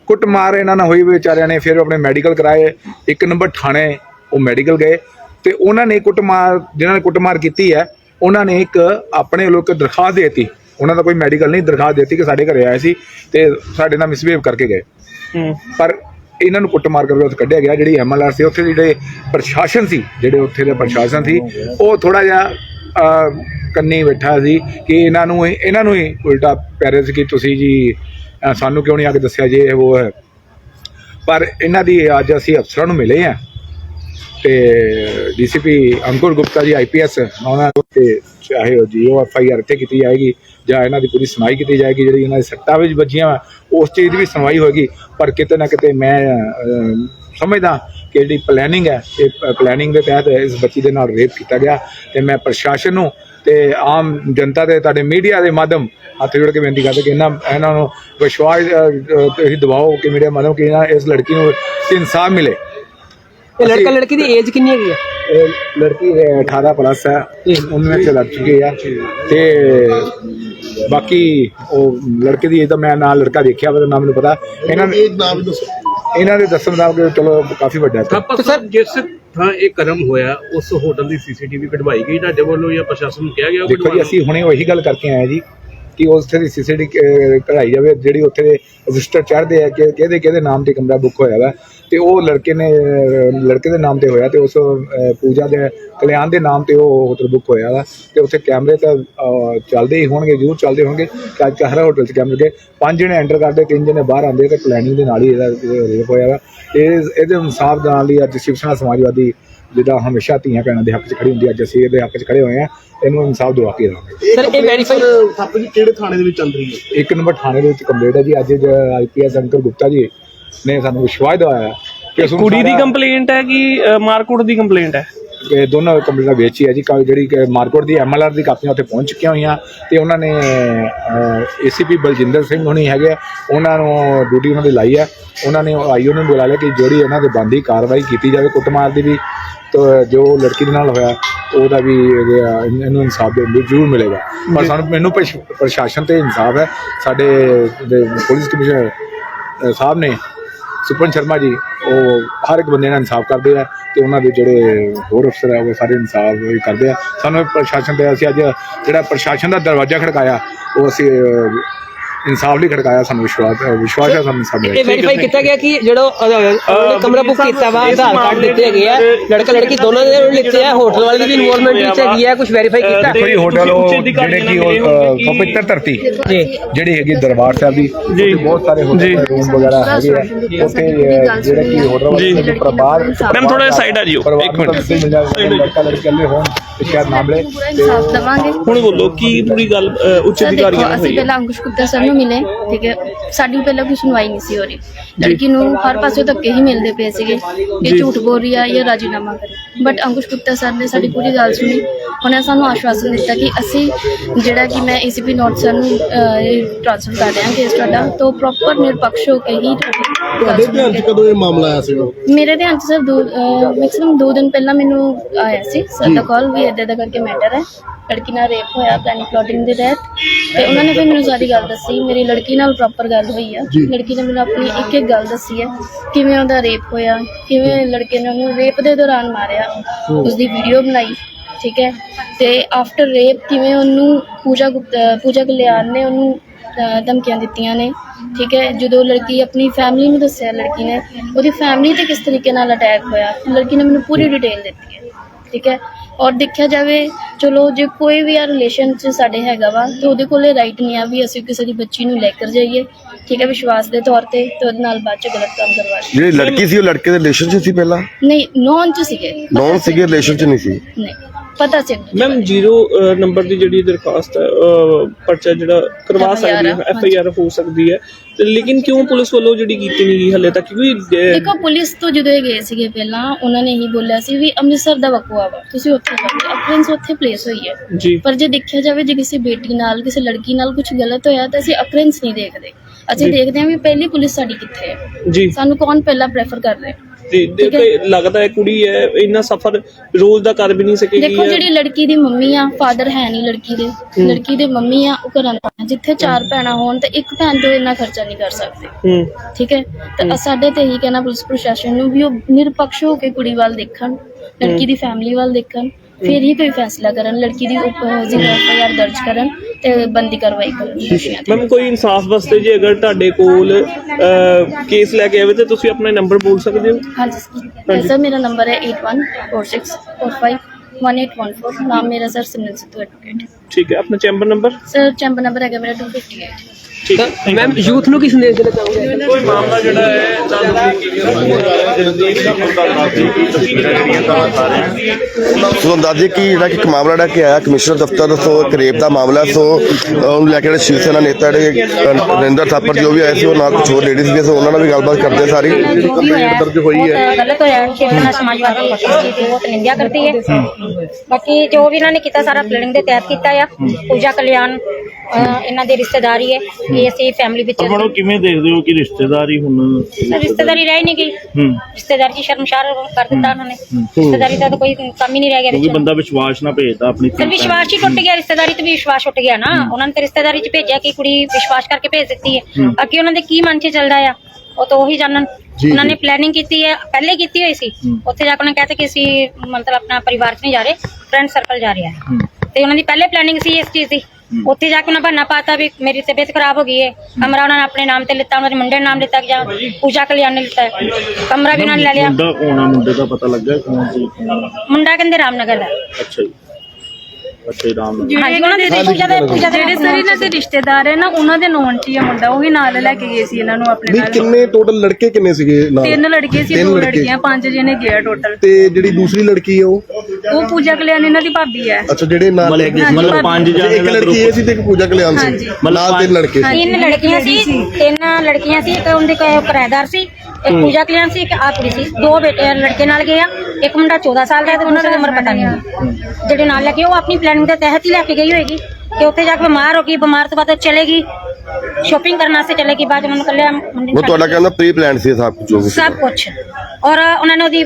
ਕੁੱਟਮਾਰ ਇਹਨਾਂ ਨਾਲ ਹੋਈ, ਵਿਚਾਰਿਆਂ ਨੇ ਫਿਰ ਆਪਣੇ ਮੈਡੀਕਲ ਕਰਾਏ। ਇੱਕ ਨੰਬਰ ਥਾਣੇ ਉਹ ਮੈਡੀਕਲ ਗਏ। ਤੇ ਉਹਨਾਂ ਨੇ ਕੁੱਟਮਾਰ ਜਿਨ੍ਹਾਂ ਨੇ ਕੁੱਟਮਾਰ ਕੀਤੀ ਹੈ ਉਹਨਾਂ ਨੇ ਇੱਕ ਆਪਣੇ ਵੱਲੋਂ ਇੱਕ ਦਰਖਾਸਤ ਦਿੱਤੀ। ਉਹਨਾਂ ਦਾ ਕੋਈ ਮੈਡੀਕਲ ਨਹੀਂ ਦਰਖਾਸਤ ਦਿੱਤੀ ਕਿ ਸਾਡੇ ਘਰੇ ਆਏ ਸੀ ਤੇ ਸਾਡੇ ਨਾਲ ਮਿਸਬੀਹੇਵ ਕਰਕੇ ਗਏ। ਪਰ ਇਹਨਾਂ ਨੂੰ ਕੁੱਟਮਾਰ ਕਰਕੇ ਉੱਥੇ ਕੱਢਿਆ ਗਿਆ ਜਿਹੜੀ ਐਮਐਲਆਰ ਸੀ ਉੱਥੇ ਜਿਹੜੇ ਪ੍ਰਸ਼ਾਸਨ ਸੀ ਜਿਹੜੇ ਉੱਥੇ ਦੇ ਪ੍ਰਸ਼ਾਸਨ ਸੀ ਉਹ ਥੋੜਾ ਜਿਹਾ ਕੰਨੀ ਬੈਠਾ ਸੀ ਕਿ ਇਹਨਾਂ ਨੂੰ ਇਹਨਾਂ ਨੂੰ ਹੀ ਉਲਟਾ ਪੈ ਰਿਹਾ ਸੀ ਕਿ ਤੁਸੀਂ ਜੀ ਸਾਨੂੰ ਕਿਉਂ ਨਹੀਂ ਆ ਕੇ ਦੱਸਿਆ ਜੇ ਉਹ ਹੈ। ਪਰ ਇਹਨਾਂ ਦੀ ਅੱਜ ਅਸੀਂ ਅਫਸਰਾਂ ਨੂੰ ਮਿਲੇ ਆ ਤੇ ਡੀਸੀਪੀ ਅੰਕੁਰ ਗੁਪਤਾ ਜੀ ਆਈਪੀਐਸ ਉਹਨਾਂ ਤੇ ਚਾਹੇ ਉਹ ਜੀਓ ਐਫ ਆਈ ਆਰ ਤੇ ਕੀਤੀ ਜਾਏਗੀ ਜਾਂ ਇਹਨਾਂ ਦੀ ਪੂਰੀ ਸੁਣਾਈ ਕੀਤੀ ਜਾਏਗੀ ਜਿਹੜੀ ਇਹਨਾਂ ਦੀ ਸੱਟਾਂ ਵਿੱਚ ਵੱਜੀਆਂ ਵਾ ਉਸ ਚੀਜ਼ ਦੀ ਵੀ ਸੁਣਵਾਈ ਹੋਏਗੀ ਪਰ ਕਿਤੇ ਨਾ ਕਿਤੇ ਮੈਂ ਸਮਝਦਾ ਕਿ ਜਿਹੜੀ ਪਲੈਨਿੰਗ ਹੈ ਇਹ ਪਲੈਨਿੰਗ ਦੇ ਤਹਿਤ ਇਸ ਬੱਚੀ ਦੇ ਨਾਲ ਰੇਪ ਕੀਤਾ ਗਿਆ ਤੇ ਮੈਂ ਪ੍ਰਸ਼ਾਸਨ ਨੂੰ ਤੇ ਆਮ ਜਨਤਾ ਦੇ ਤੁਹਾਡੇ ਮੀਡੀਆ ਦੇ ਮਾਧਮ ਹੱਥ ਜੋੜ ਕੇ ਬੇਨਤੀ ਕਰਦਾ ਕਿ ਇਹਨਾਂ ਇਹਨਾਂ ਨੂੰ ਵਿਸ਼ਵਾਸ ਅਹ, ਅਹ, ਤੁਸੀਂ ਦਿਵਾਓ ਕਿ ਮੀਡੀਆ ਮਾਧਮ ਕਿ ਇਹਨਾਂ ਇਸ ਲੜਕੀ ਨੂੰ ਇਨਸਾਫ ਮਿਲੇ ਇਹ ਲੜਕਾ ਲੜਕੀ ਦੀ ਏਜ ਕਿੰਨੀ ਹੈਗੀ ਹੈ ਇਹ ਲੜਕੀ ਹੈ 18 ਪਲੱਸ ਹੈ। ਉਹਨਾਂ ਵਿੱਚ ਲੱਗ ਚੁੱਕੀ ਹੈ। ਤੇ ਬਾਕੀ ਉਹ ਲੜਕੇ ਦੀ ਇਹਦਾ ਮੈਂ ਨਾਲ ਲੜਕਾ ਦੇਖਿਆ ਉਹਦਾ ਨਾਮ ਮੈਨੂੰ ਪਤਾ। ਇਹਨਾਂ ਨੇ ਇਹ ਨਾਮ ਦੱਸੋ। ਇਹਨਾਂ ਦੇ ਦੱਸਣ ਦਾ ਕਿ ਚਲੋ ਕਾਫੀ ਵੱਡਾ ਹੈ। ਪਰ ਸਰ ਜਿਸ ਥਾਂ ਇਹ ਕਰਮ ਹੋਇਆ ਉਸ ਹੋਟਲ ਦੀ ਸੀਸੀਟੀਵੀ ਕਢਵਾਈ ਗਈ ਤੁਹਾਡੇ ਵੱਲੋਂ ਜਾਂ ਪ੍ਰਸ਼ਾਸਨ ਨੂੰ ਕਿਹਾ ਗਿਆ ਦੇਖੋ ਜੀ ਅਸੀਂ ਹੁਣੇ ਉਹੀ ਗੱਲ ਕਰਕੇ ਆਏ ਜੀ ਕਿ ਉੱਥੇ ਦੀ ਸੀਸੀਟੀ ਕਢਾਈ ਜਾਵੇ ਜਿਹੜੀ ਉੱਥੇ ਦੇ ਰਜਿਸਟਰ ਚੜ੍ਹਦੇ ਆ ਕਿ ਕਿਹਦੇ ਕਿਹਦੇ ਨਾਮ ਤੇ ਕਮਰਾ ਬੁੱਕ ਹੋਇਆ ਵਾ। ਤੇ ਉਹ ਲੜਕੇ ਨੇ ਅਹ, ਲੜਕੇ ਦੇ ਨਾਮ ਤੇ ਹੋਇਆ ਤੇ ਉਸ ਅਹ, ਪੂਜਾ ਦੇ ਕਲਿਆਣ ਦੇ ਨਾਮ ਤੇ ਉਹ ਹੋਟਲ ਬੁੱਕ ਹੋਇਆ ਵਾ ਤੇ ਉੱਥੇ ਕੈਮਰੇ ਤਾਂ ਅਹ, ਚੱਲਦੇ ਹੀ ਹੋਣਗੇ ਜ਼ਰੂਰ ਚੱਲਦੇ ਹੋਣਗੇ। ਕਿ ਅੱਜ ਹਰ ਹੋਟਲ 'ਚ ਕੈਮਰੇ ਦੇ ਪੰਜ ਜਣੇ ਐਂਟਰ ਕਰਦੇ ਤਿੰਨ ਜਣੇ ਬਾਹਰ ਆਉਂਦੇ ਤੇ ਪਲੈਨਿੰਗ ਦੇ ਨਾਲ ਹੀ ਇਹਦਾ ਰੇਪ ਹੋਇਆ ਵਾ। ਇਹ- ਇਹਦੇ ਇਨਸਾਫ ਦੇ ਨਾਲ ਹੀ ਅੱਜ ਸ਼ਿਵ ਸੈਨਾ ਸਮਾਜਵਾਦੀ ਜਿੱਦਾਂ ਹਮੇਸ਼ਾ ਧੀਆਂ ਭੈਣਾਂ ਦੇ ਹੱਕ 'ਚ ਖੜੀ ਹੁੰਦੀ ਹੈ, ਅੱਜ ਅਸੀਂ ਇਹਦੇ ਹੱਕ 'ਚ ਖੜੇ ਹੋਏ ਆ ਇਹਨੂੰ ਇਨਸਾਫ ਦਿਵਾ ਕੇ ਰਹਾਂਗੇ ਸਰ ਇਹ ਵੈਰੀਫਾਈ ਸੱਪ ਜੀ ਕਿਹੜੇ ਥਾਣੇ ਦੇ ਵਿੱਚ ਚੱਲ ਰਹੀ ਹੈ? ਇੱਕ ਨੰਬਰ ਥਾਣੇ ਦੇ ਵਿੱਚ ਕੰਪਲੇਂਟ ਹੈ ਜੀ। ਅੱਜ ਆਈਪੀਐਸ ਅੰਕਰ ਗੁਪਤਾ ਜੀ ਨੇ ਸਾਨੂੰ ਵਿਸ਼ਵਾਸ ਦਿਵਾਇਆ ਕਿ ਉਸ ਨੂੰ ਕੁੜੀ ਦੀ ਕੰਪਲੇਂਟ ਹੈ ਕਿ ਮਾਰਕੁੱਟ ਦੀ ਕੰਪਲੇਂਟ ਹੈ? ਇਹ ਦੋਨੋਂ ਕੰਪਲੇਂਟਾਂ ਵੇਚੀ ਹੈ ਜੀ। ਕਾ- ਜਿਹੜੀ ਮਾਰਕੋਟ ਦੀ ਐਮਐਲਆਰ ਦੀ ਕਾਪੀਆਂ ਉੱਥੇ ਪਹੁੰਚ ਚੁੱਕੀਆਂ ਹੋਈਆਂ। ਤੇ ਉਹਨਾਂ ਨੇ ਏਸੀਪੀ ਬਲਜਿੰਦਰ ਸਿੰਘ ਹੁਣੀ ਹੈਗੇ ਉਹਨਾਂ ਨੂੰ ਡਿਊਟੀ ਉਹਨਾਂ ਦੀ ਲਾਈ ਹੈ। ਉਹਨਾਂ ਨੇ ਆਈਓ ਨੂੰ ਬੁਲਾ ਲਿਆ ਕਿ ਜਿਹੜੀ ਇਹਨਾਂ ਦੇ ਬੰਦੀ ਕਾਰਵਾਈ ਕੀਤੀ ਜਾਵੇ ਕੁੱਟਮਾਰ ਦੀ ਵੀ ਤਾਂ ਜੋ ਲੜਕੀ ਦੇ ਨਾਲ ਹੋਇਆ ਉਹਦਾ ਵੀ ਇਹਨੂੰ ਇਨਸਾਫ ਦੇ ਜ਼ਰੂਰ ਮਿਲੇਗਾ। ਪਰ ਸਾਨੂੰ ਮੈਨੂੰ ਪ੍ਰਸ਼- ਪ੍ਰਸ਼ਾਸਨ ਤੇ ਇਨਸਾਫ ਹੈ। ਸਾਡੇ ਪੁਲਿਸ ਕਮਿਸ਼ਨਰ ਸਾਹਿਬ ਨੇ ਸੁਪਨ ਸ਼ਰਮਾ ਜੀ, ਉਹ ਹਰ ਇੱਕ ਬੰਦੇ ਨਾਲ ਇਨਸਾਫ ਕਰਦੇ ਆ ਤੇ ਉਹਨਾਂ ਦੇ ਜਿਹੜੇ ਹੋਰ ਅਫਸਰ ਆ, ਉਹ ਸਾਰੇ ਇਨਸਾਫ ਹੀ ਕਰਦੇ ਆ। ਸਾਨੂੰ ਪ੍ਰਸ਼ਾਸਨ ਤੇ ਅਸੀਂ ਅੱਜ ਜਿਹੜਾ ਪ੍ਰਸ਼ਾਸਨ ਦਾ ਦਰਵਾਜ਼ਾ ਖੜਕਾਇਆ, ਉਹ ਅਸੀਂ ਇਨਸਾਫ ਲਈ ਖੜਕਾਇਆ ਸਾਨੂੰ ਵਿਸ਼ਵਾਸ ਹੈ ਵਿਸ਼ਵਾਸ ਹੈ ਸਾਨੂੰ ਸਾਡੇ ਇਹ ਵੈਰੀਫਾਈ ਕੀਤਾ ਗਿਆ ਕਿ ਜਿਹੜਾ ਉਹਨੇ ਕਮਰਾ ਬੁੱਕ ਕੀਤਾ ਵਾ ਆਧਾਰ ਕਾਰਡ ਦਿੱਤੇ ਹੈਗੇ ਆ ਲੜਕਾ ਲੜਕੀ ਦੋਨਾਂ ਦੇ ਲਿੱਤੇ ਆ ਹੋਟਲ ਵਾਲੇ ਦੀ ਵੀ ਇਨਵੋਲਵਮੈਂਟ ਵਿੱਚ ਹੈਗੀ ਆ ਕੁਝ ਵੈਰੀਫਾਈ ਕੀਤਾ? ਕੋਈ ਹੋਟਲ ਉਹ ਜਿਹੜੇ ਕਿ ਉਹ ਪਵਿੱਤਰ ਧਰਤੀ ਜੀ। ਜਿਹੜੀ ਹੈਗੀ ਦਰਬਾਰ ਸਾਹਿਬ ਦੀ ਉੱਥੇ ਬਹੁਤ ਸਾਰੇ ਹੋਟਲ ਰੂਮ ਵਗੈਰਾ ਹੈਗੇ ਆ। ਉੱਥੇ ਜਿਹੜੇ ਕਿ ਹੋਟਲ ਵਾਲੇ ਦੇ ਪ੍ਰਭਾਰ ਮੈਮ ਥੋੜਾ ਜਿਹਾ side ਆ ਜਿਓ, ਇੱਕ ਮਿੰਟ। ਲੜਕਾ ਲੜਕੀ ਇਕੱਲੇ ਹੋਣ। ਸ਼ਾਇਦ ਨਾ ਮਿਲੇ ਇਨਸਾਫ ਦਵਾਂਗੇ ਹੁਣ ਬੋਲੋ ਕੀ ਪੂਰੀ ਗੱਲ ਉੱਚ ਅਧਿਕਾਰੀਆਂ ਨਾਲ ਅਸੀਂ ਹੋਈ ਹੈ ਪਹਿਲਾਂ ਅੰਕੁਸ਼ ਗੁਪਤਾ ਸਰ ਨੂੰ ਮਿਲੇ ਠੀਕ ਹੈ। ਸਾਡੀ ਪਹਿਲਾਂ ਕੋਈ ਸੁਣਵਾਈ ਨਹੀਂ ਸੀ ਹੋ ਰਹੀ। ਲੜਕੀ ਨੂੰ ਹਰ ਪਾਸੇ ਧੱਕੇ ਹੀ ਮਿਲਦੇ ਪਏ ਸੀਗੇ। ਇਹ ਝੂਠ ਬੋਲ ਰਹੀ ਆ ਇਹ ਰਾਜੀਨਾਮਾ ਕਰੇ। ਬਟ ਅੰਕੁਸ਼ ਗੁਪਤਾ ਸਰ ਨੇ ਸਾਡੀ ਪੂਰੀ ਗੱਲ ਸੁਣੀ। ਉਹਨੇ ਸਾਨੂੰ ਆਸ਼ਵਾਸਨ ਦਿੱਤਾ ਕਿ ਅਸੀਂ ਜਿਹੜਾ ਕਿ ਮੈਂ ਏਸੀਪੀ ਨੋਟ ਸਰ ਨੂੰ ਟ੍ਰਾਂਸਫਰ ਕਰ ਰਿਹਾ ਕੇਸ ਤੁਹਾਡਾ ਤੋਂ ਪ੍ਰੋਪਰ ਨਿਰਪੱਖ ਹੋ ਕੇ ਹੀ ਤੁਹਾਡੀ ਗੱਲ ਤੁਹਾਡੇ ਧਿਆਨ 'ਚ ਕਦੋਂ ਇਹ ਮਾਮਲਾ ਆਇਆ ਸੀਗਾ ਮੇਰੇ ਧਿਆਨ 'ਚ ਸਰ ਦੋ ਮੈਕਸਿਮਮ 2 ਦਿਨ ਪਹਿਲਾਂ ਮੈਨੂੰ ਆਇਆ ਸੀ ਸਰ ਦਾ ਕਾਲ ਵੀ ਇੱਦਾਂ ਦਾ ਕਰਕੇ ਮੈਟਰ ਹੈ। ਲੜਕੀ ਨਾਲ ਰੇਪ ਹੋਇਆ ਪਲੈਨਿੰਗ ਪਲੋਟਿੰਗ ਦੇ ਤਹਿਤ। ਤੇ ਉਹਨਾਂ ਨੇ ਫਿਰ ਮੈਨੂੰ ਸਾਰੀ ਗੱਲ ਦੱਸੀ। ਮੇਰੀ ਲੜਕੀ ਨਾਲ ਪ੍ਰੋਪਰ ਗੱਲ ਹੋਈ ਆ। ਲੜਕੀ ਨੇ ਮੈਨੂੰ ਆਪਣੀ ਇੱਕ ਇੱਕ ਗੱਲ ਦੱਸੀ ਹੈ ਕਿਵੇਂ ਉਹਦਾ ਰੇਪ ਹੋਇਆ ਕਿਵੇਂ ਲੜਕੇ ਨੇ ਉਹਨੂੰ ਰੇਪ ਦੇ ਦੌਰਾਨ ਮਾਰਿਆ। ਉਸ ਦੀ ਵੀਡੀਓ ਬਣਾਈ ਠੀਕ ਹੈ। ਤੇ ਆਫਟਰ ਰੇਪ ਕਿਵੇਂ ਉਹਨੂੰ ਪੂਜਾ ਗੁਪਤਾ ਪੂਜਾ ਕਲਿਆਣ ਨੇ ਉਹਨੂੰ ਧਮਕੀਆਂ ਦਿੱਤੀਆਂ ਨੇ ਠੀਕ ਹੈ। ਜਦੋਂ ਲੜਕੀ ਆਪਣੀ ਫੈਮਿਲੀ ਨੂੰ ਦੱਸਿਆ ਲੜਕੀ ਨੇ ਉਹਦੀ ਫੈਮਿਲੀ ਤੇ ਕਿਸ ਤਰੀਕੇ ਨਾਲ ਅਟੈਕ ਹੋਇਆ। ਲੜਕੀ ਨੇ ਮੈਨੂੰ ਪੂਰੀ ਡਿਟੇਲ ਦਿੱਤੀ ਹੈ। ਠੀਕ ਹੈ। ਔਰ ਦੇਖਿਆ ਜਾਵੇ ਚਲੋ ਜੇ ਕੋਈ ਵੀ ਆ ਰਿਲੇਸ਼ਨ 'ਚ ਸਾਡੇ ਹੈਗਾ ਵਾ ਤੇ ਉਹਦੇ ਕੋਲੇ ਰਾਈਟ ਨਹੀਂ ਆ ਵੀ ਅਸੀਂ ਕਿਸੇ ਦੀ ਬੱਚੀ ਨੂੰ ਲੈ ਕਰ ਜਾਈਏ। ਠੀਕ ਹੈ ਵਿਸ਼ਵਾਸ ਦੇ ਤੌਰ ਤੇ ਤੇ ਉਹਦੇ ਨਾਲ ਬਾਅਦ 'ਚ ਗਲਤ ਕੰਮ ਕਰਵਾ ਦਈਏ ਜਿਹੜੀ ਲੜਕੀ ਸੀ ਉਹ ਲੜਕੇ ਦੇ ਰਿਲੇਸ਼ਨ 'ਚ ਸੀ ਪਹਿਲਾਂ? ਨਹੀਂ ਨੌਨ 'ਚ ਸੀਗੇ। ਨੌਨ ਸੀਗੇ ਰਿਲੇਸ਼ਨ 'ਚ ਨਹੀਂ ਸੀ? ਨਹੀਂ। ਪਤਾ ਸੀ ਮੈਮ ਜ਼ੀਰੋ ਨੰਬਰ ਦੀ ਜਿਹੜੀ ਦਰਖਾਸਤ ਹੈ ਅਹ, ਪਰਚਾ ਜਿਹੜਾ ਕਰਵਾ FIR ਸਕਦੀ ਹੈ। ਐਫ ਆਈ ਆਰ ਹੋ ਸਕਦੀ ਹੈ। ਤੇ ਲੇਕਿਨ ਕਿਉਂ ਪੁਲਿਸ ਵੱਲੋਂ ਜਿਹੜੀ ਕੀਤੀ ਨਹੀਂ ਗਈ ਹਲੇ ਤੱਕ? ਕਿਉਂਕਿ ਅਹ, ਦੇਖੋ ਪੁਲਿਸ ਤੋਂ ਜਦੋਂ ਇਹ ਗਏ ਸੀਗੇ ਪਹਿਲਾਂ ਉਹਨਾਂ ਨੇ ਹੀ ਬੋਲਿਆ ਸੀ ਵੀ ਅੰਮ੍ਰਿਤਸਰ ਦਾ ਵਕੂਆ ਵਾ। ਤੁਸੀਂ ਉੱਥੇ ਜਾਓ। ਅਫਰੈਂਸ ਉੱਥੇ ਪਲੇਸ ਹੋਈ ਹੈ। ਜੀ। ਪਰ ਜੇ ਦੇਖਿਆ ਜਾਵੇ ਜੇ ਕਿਸੇ ਬੇਟੀ ਨਾਲ ਕਿਸੇ ਲੜਕੀ ਨਾਲ ਕੁਝ ਗਲਤ ਹੋਇਆ ਤਾਂ ਅਸੀਂ ਅਕਰੈਂਸ ਨਹੀਂ ਦੇਖਦੇ। ਅਸੀਂ ਜੀ। ਦੇਖਦੇ ਹਾਂ ਵੀ ਪਹਿਲੀ ਪੁਲਿਸ ਸਾਡੀ ਕਿੱਥੇ ਹੈ। ਜੀ। ਸਾਨੂੰ ਕੌਣ ਪਹਿਲਾਂ ਪ੍ਰੈਫਰ ਕਰ ਰਿਹਾ ਤੇ ਇਹ ਲੱਗਦਾ ਹੈ ਕੁੜੀ ਹੈ ਇੰਨਾ ਸਫਰ ਰੋਜ਼ ਦਾ ਕਰ ਵੀ ਨਹੀਂ ਸਕੇਗੀ ਦੇਖੋ ਜਿਹੜੀ ਲੜਕੀ ਦੀ ਮੰਮੀ ਆ ਫਾਦਰ ਹੈ ਨਹੀਂ ਲੜਕੀ ਦੇ। ਲੜਕੀ ਦੇ ਮੰਮੀ ਆ ਉਹ ਘਰਾਂ ਦਾ ਜਿੱਥੇ ਚਾਰ ਭੈਣਾਂ ਹੋਣ ਤਾਂ ਇੱਕ ਭੈਣ ਤੋਂ ਇੰਨਾ ਖਰਚਾ ਨਹੀਂ ਕਰ ਸਕਦੇ। ਹੂੰ। ਠੀਕ ਹੈ? ਤਾਂ ਸਾਡੇ ਤੇ ਹੀ ਕਹਿਣਾ ਪੁਲਿਸ ਪ੍ਰਸ਼ਾਸਨ ਨੂੰ ਵੀ ਉਹ ਨਿਰਪੱਖ ਹੋ ਕੇ ਕੁੜੀ ਵੱਲ ਦੇਖਣ ਲੜਕੀ ਦੀ ਫੈਮਿਲੀ ਵੱਲ ਦੇਖਣ ਫਿਰ ਹੀ ਕੋਈ ਫੈਸਲਾ ਕਰਨ ਲੜਕੀ ਦੀ ਉੱਪਰ ਜ਼ਿਲ੍ਹਾ ਐਫਆਈਆਰ ਦਰਜ ਕਰਨ ਤੇ ਬੰਦੀ ਕਾਰਵਾਈ ਕਰਨ ਦੋਸ਼ੀਆਂ ਤੇ ਮੈਮ ਕੋਈ ਇਨਸਾਫ ਵਾਸਤੇ ਜੇ ਅਗਰ ਤੁਹਾਡੇ ਕੋਲ ਅਹ, ਕੇਸ ਲੈ ਕੇ ਆਵੇ ਤਾਂ ਤੁਸੀਂ ਆਪਣਾ ਨੰਬਰ ਬੋਲ ਸਕਦੇ ਹੋ? ਹਾਂਜੀ ਸਰ। ਮੇਰਾ ਨੰਬਰ ਹੈ 8146451814 ਨਾਮ ਮੇਰਾ ਸਰ ਸਿਮਰਨ ਸਿੱਧੂ ਐਡਵੋਕੇਟ ਠੀਕ ਹੈ। ਆਪਣਾ chamber number sir chamber number ਹੈਗਾ ਮੇਰਾ 258 ਮੈਮ ਯੂਥ ਨੂੰ ਕੀ ਸੰਦੇਸ਼ ਦੇਣਾ ਚਾਹੋਗੇ? ਕੋਈ ਮਾਮਲਾ ਜਿਹੜਾ ਹੈ ਤੁਹਾਨੂੰ ਦੱਸ ਦੇ ਕਿ ਜਿਹੜਾ ਕਿ ਇੱਕ ਮਾਮਲਾ ਜਿਹੜਾ ਕਿ ਆਇਆ ਕਮਿਸ਼ਨਰ ਦਫ਼ਤਰ ਸੋ ਇੱਕ ਰੇਪ ਦਾ ਮਾਮਲਾ ਸੋ ਉਹਨੂੰ ਲੈ ਕੇ ਜਿਹੜਾ ਸ਼ਿਵ ਸੈਨਾ ਨੇਤਾ ਜਿਹੜੇ ਨਰਿੰਦਰ ਥਾਪਰ ਜੋ ਵੀ ਆਏ ਸੀ ਉਹ ਨਾਲ ਕੁਝ ਹੋਰ ਲੇਡੀਜ਼ ਵੀ ਸੋ ਉਹਨਾਂ ਨਾਲ ਵੀ ਗੱਲਬਾਤ ਕਰਦੇ ਸਾਰੀ। ਕੰਪਲੇਂਟ ਦਰਜ ਹੋਈ ਹੈ। ਗਲਤ ਹੋਇਆ। ਸ਼ਿਵ ਸੈਨਾ ਸਮਾਜਵਾਦੀ ਪਾਰਟੀ ਦੀ ਬਹੁਤ ਨਿੰਦਿਆ ਕਰਦੀ ਹੈ। ਬਾਕੀ ਜੋ ਵੀ ਇਹਨਾਂ ਨੇ ਕੀਤਾ ਸਾਰਾ ਪਲੈਨਿੰਗ ਕੀਤਾ ਆ। ਪੂਜਾ ਕਲਿਆਣ ਇਹਨਾਂ ਦੇ ਰਿਸ਼ਤੇਦਾਰੀ ਹੈ। ਇਹ ਅਸੀਂ ਫੈਮਿਲੀ ਵਿੱਚ ਪਰ ਉਹ ਕਿਵੇਂ ਦੇਖਦੇ ਹੋ ਕਿ ਰਿਸ਼ਤੇਦਾਰੀ ਹੁਣ ਰਿਸ਼ਤੇਦਾਰੀ ਰਹਿ ਨਹੀਂ ਗਈ। ਹੂੰ। ਰਿਸ਼ਤੇਦਾਰੀ ਦੀ ਸ਼ਰਮਸ਼ਾਰ ਕਰ ਦਿੱਤਾ ਉਹਨਾਂ ਨੇ। ਰਿਸ਼ਤੇਦਾਰੀ ਦਾ ਤਾਂ ਕੋਈ ਕੰਮ ਹੀ ਨਹੀਂ ਰਹਿ ਗਿਆ ਕਿਉਂਕਿ ਵਿੱਚ। ਬੰਦਾ ਵਿਸ਼ਵਾਸ ਨਾ ਭੇਜਦਾ ਆਪਣੀ ਫਿਰ ਵਿਸ਼ਵਾਸ ਹੀ ਟੁੱਟ ਗਿਆ ਰਿਸ਼ਤੇਦਾਰੀ ਤੇ ਵੀ ਵਿਸ਼ਵਾਸ ਟੁੱਟ ਗਿਆ ਨਾ। ਉਹਨਾਂ ਨੇ ਤੇ ਰਿਸ਼ਤੇਦਾਰੀ 'ਚ ਭੇਜਿਆ ਕਿ ਕੁੜੀ ਵਿਸ਼ਵਾਸ ਕਰਕੇ ਭੇਜ ਦਿੱਤੀ ਹੈ। ਬਾਕੀ ਉਹਨਾਂ ਦੇ ਕੀ ਮਨ 'ਚ ਚੱਲਦਾ ਆ? ਉਹ ਤਾਂ ਉਹੀ ਜਾਣਨ। ਉਹਨਾਂ ਨੇ ਪਲੈਨਿੰਗ ਕੀਤੀ ਹੈ। ਪਹਿਲੇ ਕੀਤੀ ਹੋਈ ਸੀ। ਉੱਥੇ ਜਾ ਕੇ ਉਹਨਾਂ ਕਹਿੰਦੇ ਕਿ ਅਸੀਂ ਮਤਲਬ ਆਪਣਾ ਪਰਿਵਾਰ 'ਚ ਨਹੀਂ ਜਾ ਰਹੇ। ਫਰੈਂਡ ਸਰਕਲ ਜਾ ਰਿਹਾ ਹੈ। ਤੇ ਉਹਨਾਂ ਦੀ ਪਹਿਲੇ ਪਲੈਨਿੰਗ ਸੀ ਇਸ ਚੀਜ਼ ਦੀ। ਉੱਥੇ ਜਾ ਕੇ ਉਹਨਾਂ ਬਹਾਨਾ ਪਾਤਾ ਵੀ ਮੇਰੀ ਤਬੀਅਤ ਖਰਾਬ ਹੋ ਗਈ ਹੈ। ਕਮਰਾ ਉਹਨਾਂ ਨੇ ਆਪਣੇ ਨਾਮ ਤੇ ਲਿੱਤਾ ਉਹਨਾਂ ਦੇ ਮੁੰਡੇ ਨਾਮ ਲਿੱਤਾ ਜਾਂ ਪੂਜਾ ਕਲਿਆਣ ਨੇ ਲਿੱਤਾ। ਹੈ ਕਮਰਾ ਵੀ ਉਹਨਾਂ ਨੇ ਲੈ ਲਿਆ। ਮੁੰਡਾ ਕੌਣ ਆ? ਮੁੰਡੇ ਦਾ ਪਤਾ ਲੱਗਾ ਕੌਣ ਸੀ? ਮੁੰਡਾ ਕਹਿੰਦੇ ਰਾਮਨਗਰ ਦਾ। ਅੱਛਾ ਜੀ। ਅੱਛਾ ਜੀ ਰਾਮ ਨਾਲ। ਹਾਂਜੀ ਉਹਨਾਂ ਦੇ ਪੂਜਾ ਦੇ ਪੂਜਾ ਦੇ ਜਿਹੜੇ ਸਰ ਇਹਨਾਂ ਦੇ ਰਿਸ਼ਤੇਦਾਰ ਹੈ ਨਾ ਉਹਨਾਂ ਦੇ ਨੌਨ ਚ ਹੀ ਆ ਮੁੰਡਾ ਉਹ ਵੀ ਨਾਲ ਲੈ ਕੇ ਗਏ ਸੀ ਇਹਨਾਂ ਨੂੰ ਆਪਣੇ ਨਹੀਂ ਨਾਲ। ਕਿੰਨੇ ਟੋਟਲ ਲੜਕੇ ਕਿੰਨੇ ਸੀਗੇ ਨਾਲ? ਤਿੰਨ ਲੜਕੇ ਸੀ ਤਿੰਨ ਦੋ ਲੜਕੇ। ਲੜਕੀਆਂ ਪੰਜ ਜਣੇ ਗਏ ਟੋਟਲ ਤੇ ਜਿਹੜੀ ਦੂਸਰੀ ਲੜਕੀ ਹੈ ਉਹ? ਉਹ ਪੂਜਾ ਕਲਿਆਣ ਇਹਨਾਂ ਦੀ ਭਾਬੀ ਹੈ। ਅੱਛਾ ਜਿਹੜੇ ਨਾਲ ਲੈ ਗਏ ਸੀ ਮਤਲਬ ਪੰਜ ਇੱਕ ਜਾਣੇ ਦਾ ਲੜਕੀ ਇਹ ਗਰੁੱਪ ਸੀ ਤੇ ਇੱਕ ਪੂਜਾ ਕਲਿਆਣ ਸੀ। ਹਾਂਜੀ। ਨਾਲ ਤਿੰਨ ਲੜਕੇ। ਸੀ ਤਿੰਨ ਲੜਕੀਆਂ ਸੀ ਤਿੰਨ ਲੜਕੀਆਂ ਸੀ ਇੱਕ ਉਹਦੇ ਕੋਲ ਕਿਰਾਏਦਾਰ ਸੀ ਇੱਕ ਪੂਜਾ ਕਲਿਆਣ ਸੀ ਇੱਕ ਆ ਕੁੜੀ ਸੀ। ਦੋ ਬੇਟੇ ਲੜਕੇ ਨਾਲ ਗਏ ਆ ਇੱਕ ਮੁੰਡਾ 14 ਸਾਲ ਦਾ ਹੈ ਤੇ ਉਹਨਾਂ ਦੀ ਉਮਰ ਪਤਾ ਨਹੀਂ। ਜਿਹੜੇ ਨਾਲ ਲੈ ਕੇ ਉਹ ਆਪਣੀ ਪਲੈਨਿੰਗ ਦੇ ਤਹਿਤ ਹੀ ਲੈ ਕੇ ਗਈ ਹੋਏਗੀ ਕਿ ਉੱਥੇ ਜਾ ਕੇ ਬਿਮਾਰ ਹੋ ਗਈ ਬਿਮਾਰ ਤੋਂ ਬਾਅਦ ਚਲੇਗੀ ਸ਼ਾਪਿੰਗ ਕਰਨ ਵਾਸਤੇ ਚਲੇਗੀ ਬਾਅਦ 'ਚ ਉਹਨਾਂ ਨੂੰ ਕੱਲਿਆ ਮੁੰਡੇ ਉਹ ਨੂੰ ਤੁਹਾਡਾ ਕਹਿੰਦਾ ਪ੍ਰੀ ਪਲਾਨ ਸੀ ਸਭ ਕੁਝ ਜੋ ਵੀ ਸੀ ਸਭ ਕੁਝ ਔਰ ਉਹਨਾਂ ਨੇ ਉਹਦੀ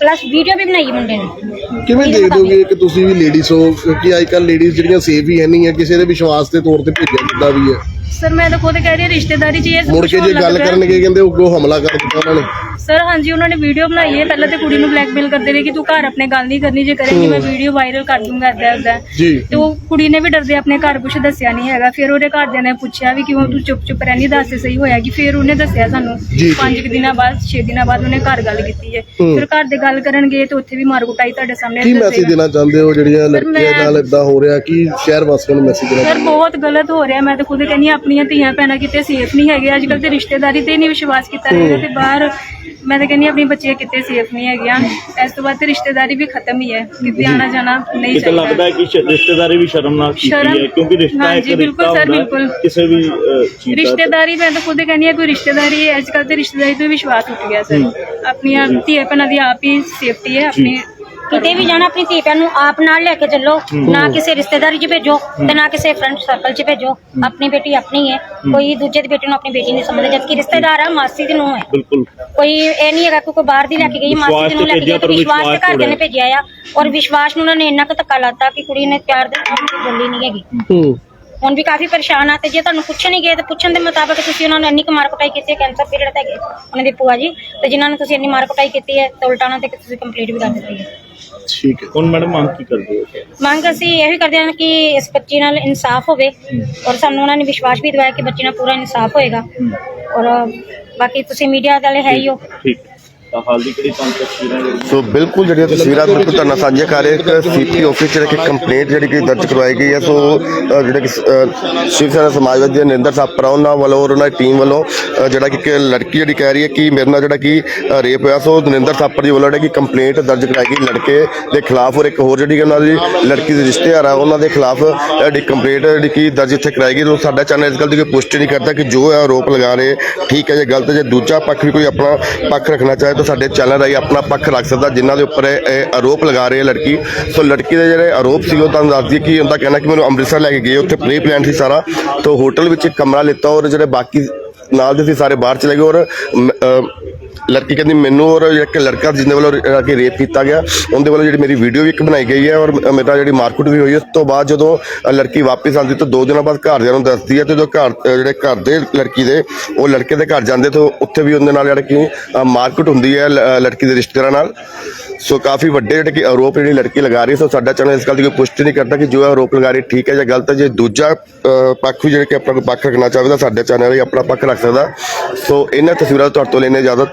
ਪਲੱਸ ਵੀਡੀਓ ਵੀ ਬਣਾਈ ਮੁੰਡੇ ਨੇ। ਕਿਵੇਂ ਦੇਖ ਦੋਗੇ ਕਿ ਤੁਸੀਂ ਵੀ ਲੇਡੀਜ਼ ਹੋ ਕਿਉਂਕਿ ਅੱਜ ਕੱਲ ਲੇਡੀਜ਼ ਜਿਹੜੀਆਂ ਸੇਫ ਹੀ ਹੈ ਨਹੀਂ ਹੈ ਕਿਸੇ ਦੇ ਵਿਸ਼ਵਾਸ ਦੇ ਤੌਰ ਤੇ ਭੇਜਿਆ ਜਿੱਦਾਂ ਵੀ ਹੈ। ਸਰ ਮੈਂ ਤਾਂ ਖੁਦ ਕਹਿ ਰਹੀ ਹਾਂ ਰਿਸ਼ਤੇਦਾਰੀ 'ਚ ਇਹ ਮੁੜ ਕੇ ਜੇ ਗੱਲ ਕਰਨਗੇ ਕਹਿੰਦੇ ਉਹ ਹਮਲਾ ਕਰ ਦਿੱਤਾ ਉਹਨਾਂ ਨੇ। ਸਰ ਹਾਂਜੀ ਉਹਨਾਂ ਨੇ ਵੀਡੀਓ ਬਣਾਈ ਹੈ। ਪਹਿਲਾਂ ਤੇ ਕੁੜੀ ਨੂੰ ਬਲੈਕਮੇਲ ਕਰਦੇ ਰਹੇ ਕਿ ਤੂੰ ਘਰ ਆਪਣੇ ਗੱਲ ਨਹੀਂ ਕਰਨੀ ਜੇ ਕਰੇਂਗੀ ਮੈਂ ਵੀਡੀਓ ਵਾਇਰਲ ਕਰ ਦੂੰਗਾ ਏਦਾਂ ਏਦਾਂ ਜੀ। ਤੇ ਉਹ ਕੁੜੀ ਨੇ ਵੀ ਡਰਦੇ ਆਪਣੇ ਘਰ ਕੁਝ ਦੱਸਿਆ ਨਹੀਂ ਹੈਗਾ। ਫਿਰ ਉਹਦੇ ਘਰਦਿਆਂ ਨੇ ਪੁੱਛਿਆ ਵੀ ਕਿਉਂ ਤੂੰ ਚੁੱਪ ਚੁੱਪ ਰਹਿਣੀ ਦੱਸ ਤੇ ਸਹੀ ਹੋਇਆ ਕਿ ਫਿਰ ਉਹਨੇ ਦੱਸਿਆ ਸਾਨੂੰ। ਜੀ। ਪੰਜ ਕੁ ਦਿਨਾਂ ਬਾਅਦ 6 ਦਿਨਾਂ ਬਾਅਦ ਉਹਨੇ ਘਰ ਗੱਲ ਕੀਤੀ ਹੈ। ਹੂੰ। ਫਿਰ ਘਰ ਦੇ ਗੱਲ ਕਰਨਗੇ ਤੇ ਉੱਥੇ ਵੀ ਮਾਰ ਕੁਟਾਈ ਤੁਹਾਡੇ ਸਾਹਮਣੇ ਕੀ ਮੈਸੇਜ। ਦੇਣਾ ਚਾਹੁੰਦੇ ਹੋ ਜਿਹੜੀਆਂ ਲੜਕੀਆਂ ਨਾਲ ਇਦਾਂ ਹੋ ਰਿਹਾ? ਕੀ ਸ਼ਹਿਰ ਵਾਸੀਆਂ ਨੂੰ ਮੈਸੇਜ ਦੇਣਾ ਸਰ ਬਹੁਤ ਗਲਤ ਹੋ ਰਿਹਾ। ਮੈਂ ਤਾਂ ਖੁਦ ਕਹਿੰਦੀ ਹਾਂ, ਆਪਣੀਆਂ ਧੀਆਂ ਭੈਣਾਂ ਕਿਤੇ ਸੇਫ ਨਹੀਂ ਹੈਗੇ ਅੱਜ ਕੱਲ ਤੇ ਰਿਸ਼ਤੇਦਾਰੀ ਤੇ ਨਹੀਂ ਵਿਸ਼ਵਾਸ ਕੀਤਾ ਜਾਂਦਾ ਤੇ ਬਾਹਰ ਮੈਂ ਤਾਂ ਕਹਿੰਦੀ ਆਪਣੀ ਬੱਚੀਆਂ ਕਿਤੇ ਸੇਫ ਨਹੀਂ ਹੈਗੀਆਂ। ਇਸ ਤੋਂ ਬਾਅਦ ਤੇ ਰਿਸ਼ਤੇਦਾਰੀ ਵੀ ਖਤਮ ਹੀ ਹੈ ਕਿਤੇ ਆਣਾ ਜਾਣਾ ਨਹੀਂ ਕਿਤੇ ਲੱਗਦਾ ਚਾਹੀਦਾ ਹੈ ਕਿ ਸ਼- ਰਿਸ਼ਤੇਦਾਰੀ ਵੀ ਸ਼ਰਮਨਾਕ ਕੀਤੀ ਹੈ ਕਿਉਂਕਿ ਰਿਸ਼ਤਾ ਇੱਕ ਹਾਂਜੀ, ਬਿਲਕੁਲ ਰਿਸ਼ਤਾ ਸਰ, ਹੁੰਦਾ ਹੈ, ਬਿਲਕੁਲ। ਕਿਸੇ ਵੀ ਚੀਜ਼ ਦਾ। ਰਿਸ਼ਤੇਦਾਰੀ ਮੈਂ ਤਾਂ ਖੁਦ ਕਹਿੰਦੀ ਹਾਂ ਕੋਈ ਰਿਸ਼ਤੇਦਾਰੀ ਹੈ ਅੱਜ ਕੱਲ ਤੇ ਰਿਸ਼ਤੇਦਾਰੀ ਤੋਂ ਹੀ ਵਿਸ਼ਵਾਸ ਉੱਠ ਗਿਆ ਸਰ। ਆਪਣੀਆਂ ਧੀਆਂ ਭੈਣਾਂ ਦੀ ਆਪ ਹੀ ਸੇਫਟੀ ਹੈ ਆਪਣੀ ਕਿਤੇ ਵੀ ਜਾਣਾ ਆਪਣੀ ਧੀ ਭੈਣ ਨੂੰ ਆਪ ਨਾਲ ਲੈ ਕੇ ਚੱਲੋ। ਨਾ ਕਿਸੇ ਰਿਸ਼ਤੇਦਾਰੀ 'ਚ ਭੇਜੋ ਤੇ ਨਾ ਕਿਸੇ ਫਰੈਂਡ ਸਰਕਲ 'ਚ ਭੇਜੋ। ਆਪਣੀ ਬੇਟੀ ਆਪਣੀ ਹੈ। ਕੋਈ ਦੂਜੇ ਦੀ ਬੇਟੀ ਨੂੰ ਆਪਣੀ ਬੇਟੀ ਨਹੀਂ ਸਮਝਦਾ ਜਦਕਿ ਰਿਸ਼ਤੇਦਾਰ ਆ ਮਾਸੀ ਦੀ ਨੂੰ ਹੈ। ਬਿਲਕੁਲ। ਕੋਈ ਇਹ ਨਹੀਂ ਹੈਗਾ ਕਿ ਕੋਈ ਬਾਹਰ ਦੀ ਲੈ ਕੇ ਗਈ ਮਾਸੀ ਦੀ ਨੂੰ ਲੈ ਕੇ ਗਈ ਵਿਸ਼ਵਾਸ ਤੇ ਘਰਦਿਆਂ ਨੇ ਭੇਜਿਆ ਆ। ਔਰ ਵਿਸ਼ਵਾਸ ਨੂੰ ਉਹਨਾਂ ਨੇ ਇੰਨਾ ਕੁ ਧੱਕਾ ਲਾਤਾ ਕਿ ਕੁੜੀ ਨੇ ਪਿਆਰ ਦੇ ਬੋਲੀ ਨਹੀਂ ਹੈਗੀ। ਹੁਣ ਵੀ ਕਾਫੀ ਪਰੇਸ਼ਾਨ ਆ ਤੇ ਜੇ ਤੁਹਾਨੂੰ ਪੁੱਛਣ ਹੀ ਗਏ ਤੇ ਪੁੱਛਣ ਦੇ ਮੁਤਾਬਕ ਤੁਸੀਂ ਉਹਨਾਂ ਨੂੰ ਇੰਨੀ ਕੁ ਮਾਰ ਕੁਟਾਈ ਕੀਤੀ ਹੈ ਕੈਂਸਰ ਪੀਰੀਅਡ ਗਏ ਉਹਨਾਂ ਦੀ ਭੂਆ ਜੀ ਤੇ ਜਿਨ੍ਹਾਂ ਨੂੰ ਤੁਸੀਂ ਇੰਨੀ ਮਾਰ ਕੁਟਾਈ ਕੀਤੀ ਹੈ ਤੇ ਉਲਟਾ ਉਹਨਾਂ ਤੇ ਤੁਸੀਂ ਕੰਪਲੀਟ ਵੀ ਕਰ ਦਿੱਤੀ ਹੈ। ਠੀਕ ਹੈ। ਹੁਣ ਮੈਡਮ ਮੰਗ ਕੀ ਕਰਦੇ ਹੋ? ਮੰਗ ਅਸੀਂ ਇਹ ਵੀ ਕਰਦੇ ਹਾਂ ਕਿ ਇਸ ਬੱਚੀ ਨਾਲ ਇਨਸਾਫ ਹੋਵੇ ਔਰ ਸਾਨੂੰ ਉਹਨਾਂ ਨੇ ਵਿਸ਼ਵਾਸ ਵੀ ਦਿਵਾਇਆ ਕਿ ਬੱਚੀ ਨਾਲ ਪੂਰਾ ਇਨਸਾਫ ਹੋਏਗਾ। ਔਰ ਬਾਕੀ ਤੁਸੀਂ ਮੀਡੀਆ ਵਾਲੇ ਹੈ ਹੀ ਹੋ। ਠੀਕ। ਤਾਂ ਹਾਲ ਦੀ ਕਿਹੜੀ ਤੁਹਾਨੂੰ ਤਸਵੀਰਾਂ ਜਿਹੜੀਆਂ ਸੋ ਬਿਲਕੁਲ ਜਿਹੜੀਆਂ ਤਸਵੀਰਾਂ ਬਿਲਕੁਲ ਤੁਹਾਨੂੰ ਸਾਂਝੀਆਂ ਕਰ ਰਹੇ ਇੱਕ ਸੀਪੀ ਆਫਿਸ ਜਿਹੜਾ ਕਿ ਕੰਪਲੇਂਟ ਜਿਹੜੀ ਕਿ ਦਰਜ ਕਰਵਾਈ ਗਈ ਹੈ। ਸੋ ਅ, ਜਿਹੜੇ ਕਿ ਸ- ਅ, ਸ਼ਿਵ ਸੈਨਾ ਸਮਾਜਵਾਦੀ ਦੇ ਨਿੰਦਰ ਸਾਪਰਾ ਉਹਨਾਂ ਵੱਲੋਂ ਔਰ ਉਹਨਾਂ ਦੀ ਟੀਮ ਵੱਲੋਂ ਅ, ਜਿਹੜਾ ਕਿ ਇੱਕ ਲੜਕੀ ਜਿਹੜੀ ਕਹਿ ਰਹੀ ਹੈ ਕਿ ਮੇਰੇ ਨਾਲ ਜਿਹੜਾ ਕਿ ਰੇਪ ਹੋਇਆ। ਸੋ ਨਿੰਦਰ ਸਾਪਰ ਜੀ ਵੱਲੋਂ ਜਿਹੜੀ ਕਿ ਕੰਪਲੇਂਟ ਦਰਜ ਕਰਾਈ ਗਈ ਲੜਕੇ ਦੇ ਖਿਲਾਫ ਔਰ ਇੱਕ ਹੋਰ ਜਿਹੜੀ ਕਿ ਉਹਨਾਂ ਦੀ ਲੜਕੀ ਦੇ ਰਿਸ਼ਤੇਦਾਰ ਆ ਉਹਨਾਂ ਦੇ ਖਿਲਾਫ ਜਿਹੜੀ ਕੰਪਲੇਂਟ ਜਿਹੜੀ ਕਿ ਦਰਜ ਇੱਥੇ ਕਰਾਈ ਗਈ। ਸੋ ਸਾਡਾ ਚੈਨਲ ਇਸ ਗੱਲ ਦੀ ਕੋਈ ਪੁਸ਼ਟੀ ਨਹੀਂ ਕਰਦਾ ਕਿ ਜੋ ਇਹ ਆਰੋਪ ਲਗਾ ਰਹੇ ਠੀਕ ਹੈ ਜੇ ਗਲਤ ਹੈ, ਜੇ ਦੂਜਾ ਪੱਖ ਵੀ ਕੋਈ ਆਪਣਾ ਪੱਖ ਰੱਖਣਾ ਚਾਹੇ ਤਾਂ ਸਾਡੇ ਚੈਨਲ ਰਾਹੀਂ ਆਪਣਾ ਪੱਖ ਰੱਖ ਸਕਦਾ, ਜਿਨ੍ਹਾਂ ਦੇ ਉੱਪਰ ਇਹ ਆਰੋਪ ਲਗਾ ਰਹੇ ਲੜਕੀ। ਸੋ ਲੜਕੀ ਦੇ ਜਿਹੜੇ ਆਰੋਪ ਸੀ, ਉਹ ਤੁਹਾਨੂੰ ਦੱਸ ਦਈਏ ਕਿ ਉਹਦਾ ਕਹਿਣਾ ਕਿ ਮੈਨੂੰ ਅੰਮ੍ਰਿਤਸਰ ਲੈ ਕੇ ਗਏ, ਉੱਥੇ ਪ੍ਰੀ ਪਲਾਨ ਸੀ ਸਾਰਾ। ਤੋਂ ਹੋਟਲ ਵਿੱਚ ਇੱਕ ਕਮਰਾ ਲਿੱਤਾ ਔਰ ਜਿਹੜੇ ਬਾਕੀ ਨਾਲ ਦੇ ਸੀ, ਸਾਰੇ ਬਾਹਰ ਚਲੇ ਗਏ ਔਰ ਲੜਕੀ ਕਹਿੰਦੀ ਮੈਨੂੰ ਔਰ ਇੱਕ ਲੜਕਾ ਜਿਹਦੇ ਵੱਲੋਂ ਰ- ਕਿ ਰੇਪ ਕੀਤਾ ਗਿਆ। ਉਹਦੇ ਵੱਲੋਂ ਜਿਹੜੀ ਮੇਰੀ ਵੀਡੀਓ ਵੀ ਇੱਕ ਬਣਾਈ ਗਈ ਹੈ ਔਰ ਮੇਰਾ ਜਿਹੜੀ ਮਾਰਕੀਟ ਵੀ ਹੋਈ ਹੈ, ਉਸ ਤੋਂ ਬਾਅਦ ਜਦੋਂ ਲੜਕੀ ਵਾਪਸ ਆਉਂਦੀ ਤਾਂ ਦੋ ਦਿਨਾਂ ਬਾਅਦ ਘਰਦਿਆਂ ਨੂੰ ਦੱਸਦੀ ਹੈ ਤੇ ਜਦੋਂ ਘਰ ਜਿਹੜੇ ਘਰ ਦੇ ਲੜਕੀ ਦੇ, ਉਹ ਲੜਕੇ ਦੇ ਘਰ ਜਾਂਦੇ ਤਾਂ ਉੱਥੇ ਵੀ ਉਹਦੇ ਨਾਲ ਜਿਹੜਾ ਕਿ ਮਾਰਕੀਟ ਹੁੰਦੀ ਹੈ ਲ- ਲੜਕੀ ਦੇ ਰਿਸ਼ਤੇਦਾਰਾਂ ਨਾਲ। ਸੋ ਕਾਫੀ ਵੱਡੇ ਜਿਹੜੇ ਕਿ ਆਰੋਪ ਜਿਹੜੀ ਲੜਕੀ ਲਗਾ ਰਹੀ ਹੈ, ਸੋ ਸਾਡਾ ਚੈਨਲ ਇਸ ਗੱਲ ਦੀ ਕੋਈ ਪੁਸ਼ਟੀ ਨਹੀਂ ਕਰਦਾ ਕਿ ਜੋ ਆਰੋਪ ਲਗਾ ਰਹੀ ਠੀਕ ਹੈ ਜਾਂ ਗਲਤ ਹੈ। ਜੇ ਦੂਜਾ ਪੱਖ ਵੀ ਜਿਹੜਾ ਕਿ ਆਪਣਾ ਪੱਖ ਰੱਖਣਾ ਚਾਹਵੇ ਤਾਂ ਸਾਡੇ ਚੈਨਲ ਹੀ ਆਪਣਾ ਪੱਖ ਰੱਖ ਸਕਦਾ। ਸੋ ਇਹਨਾਂ ਤਸਵੀਰਾਂ ਤੁਹਾਡੇ ਤੋਂ ਲੈਣੇ ਇਜਾਜ਼ਤ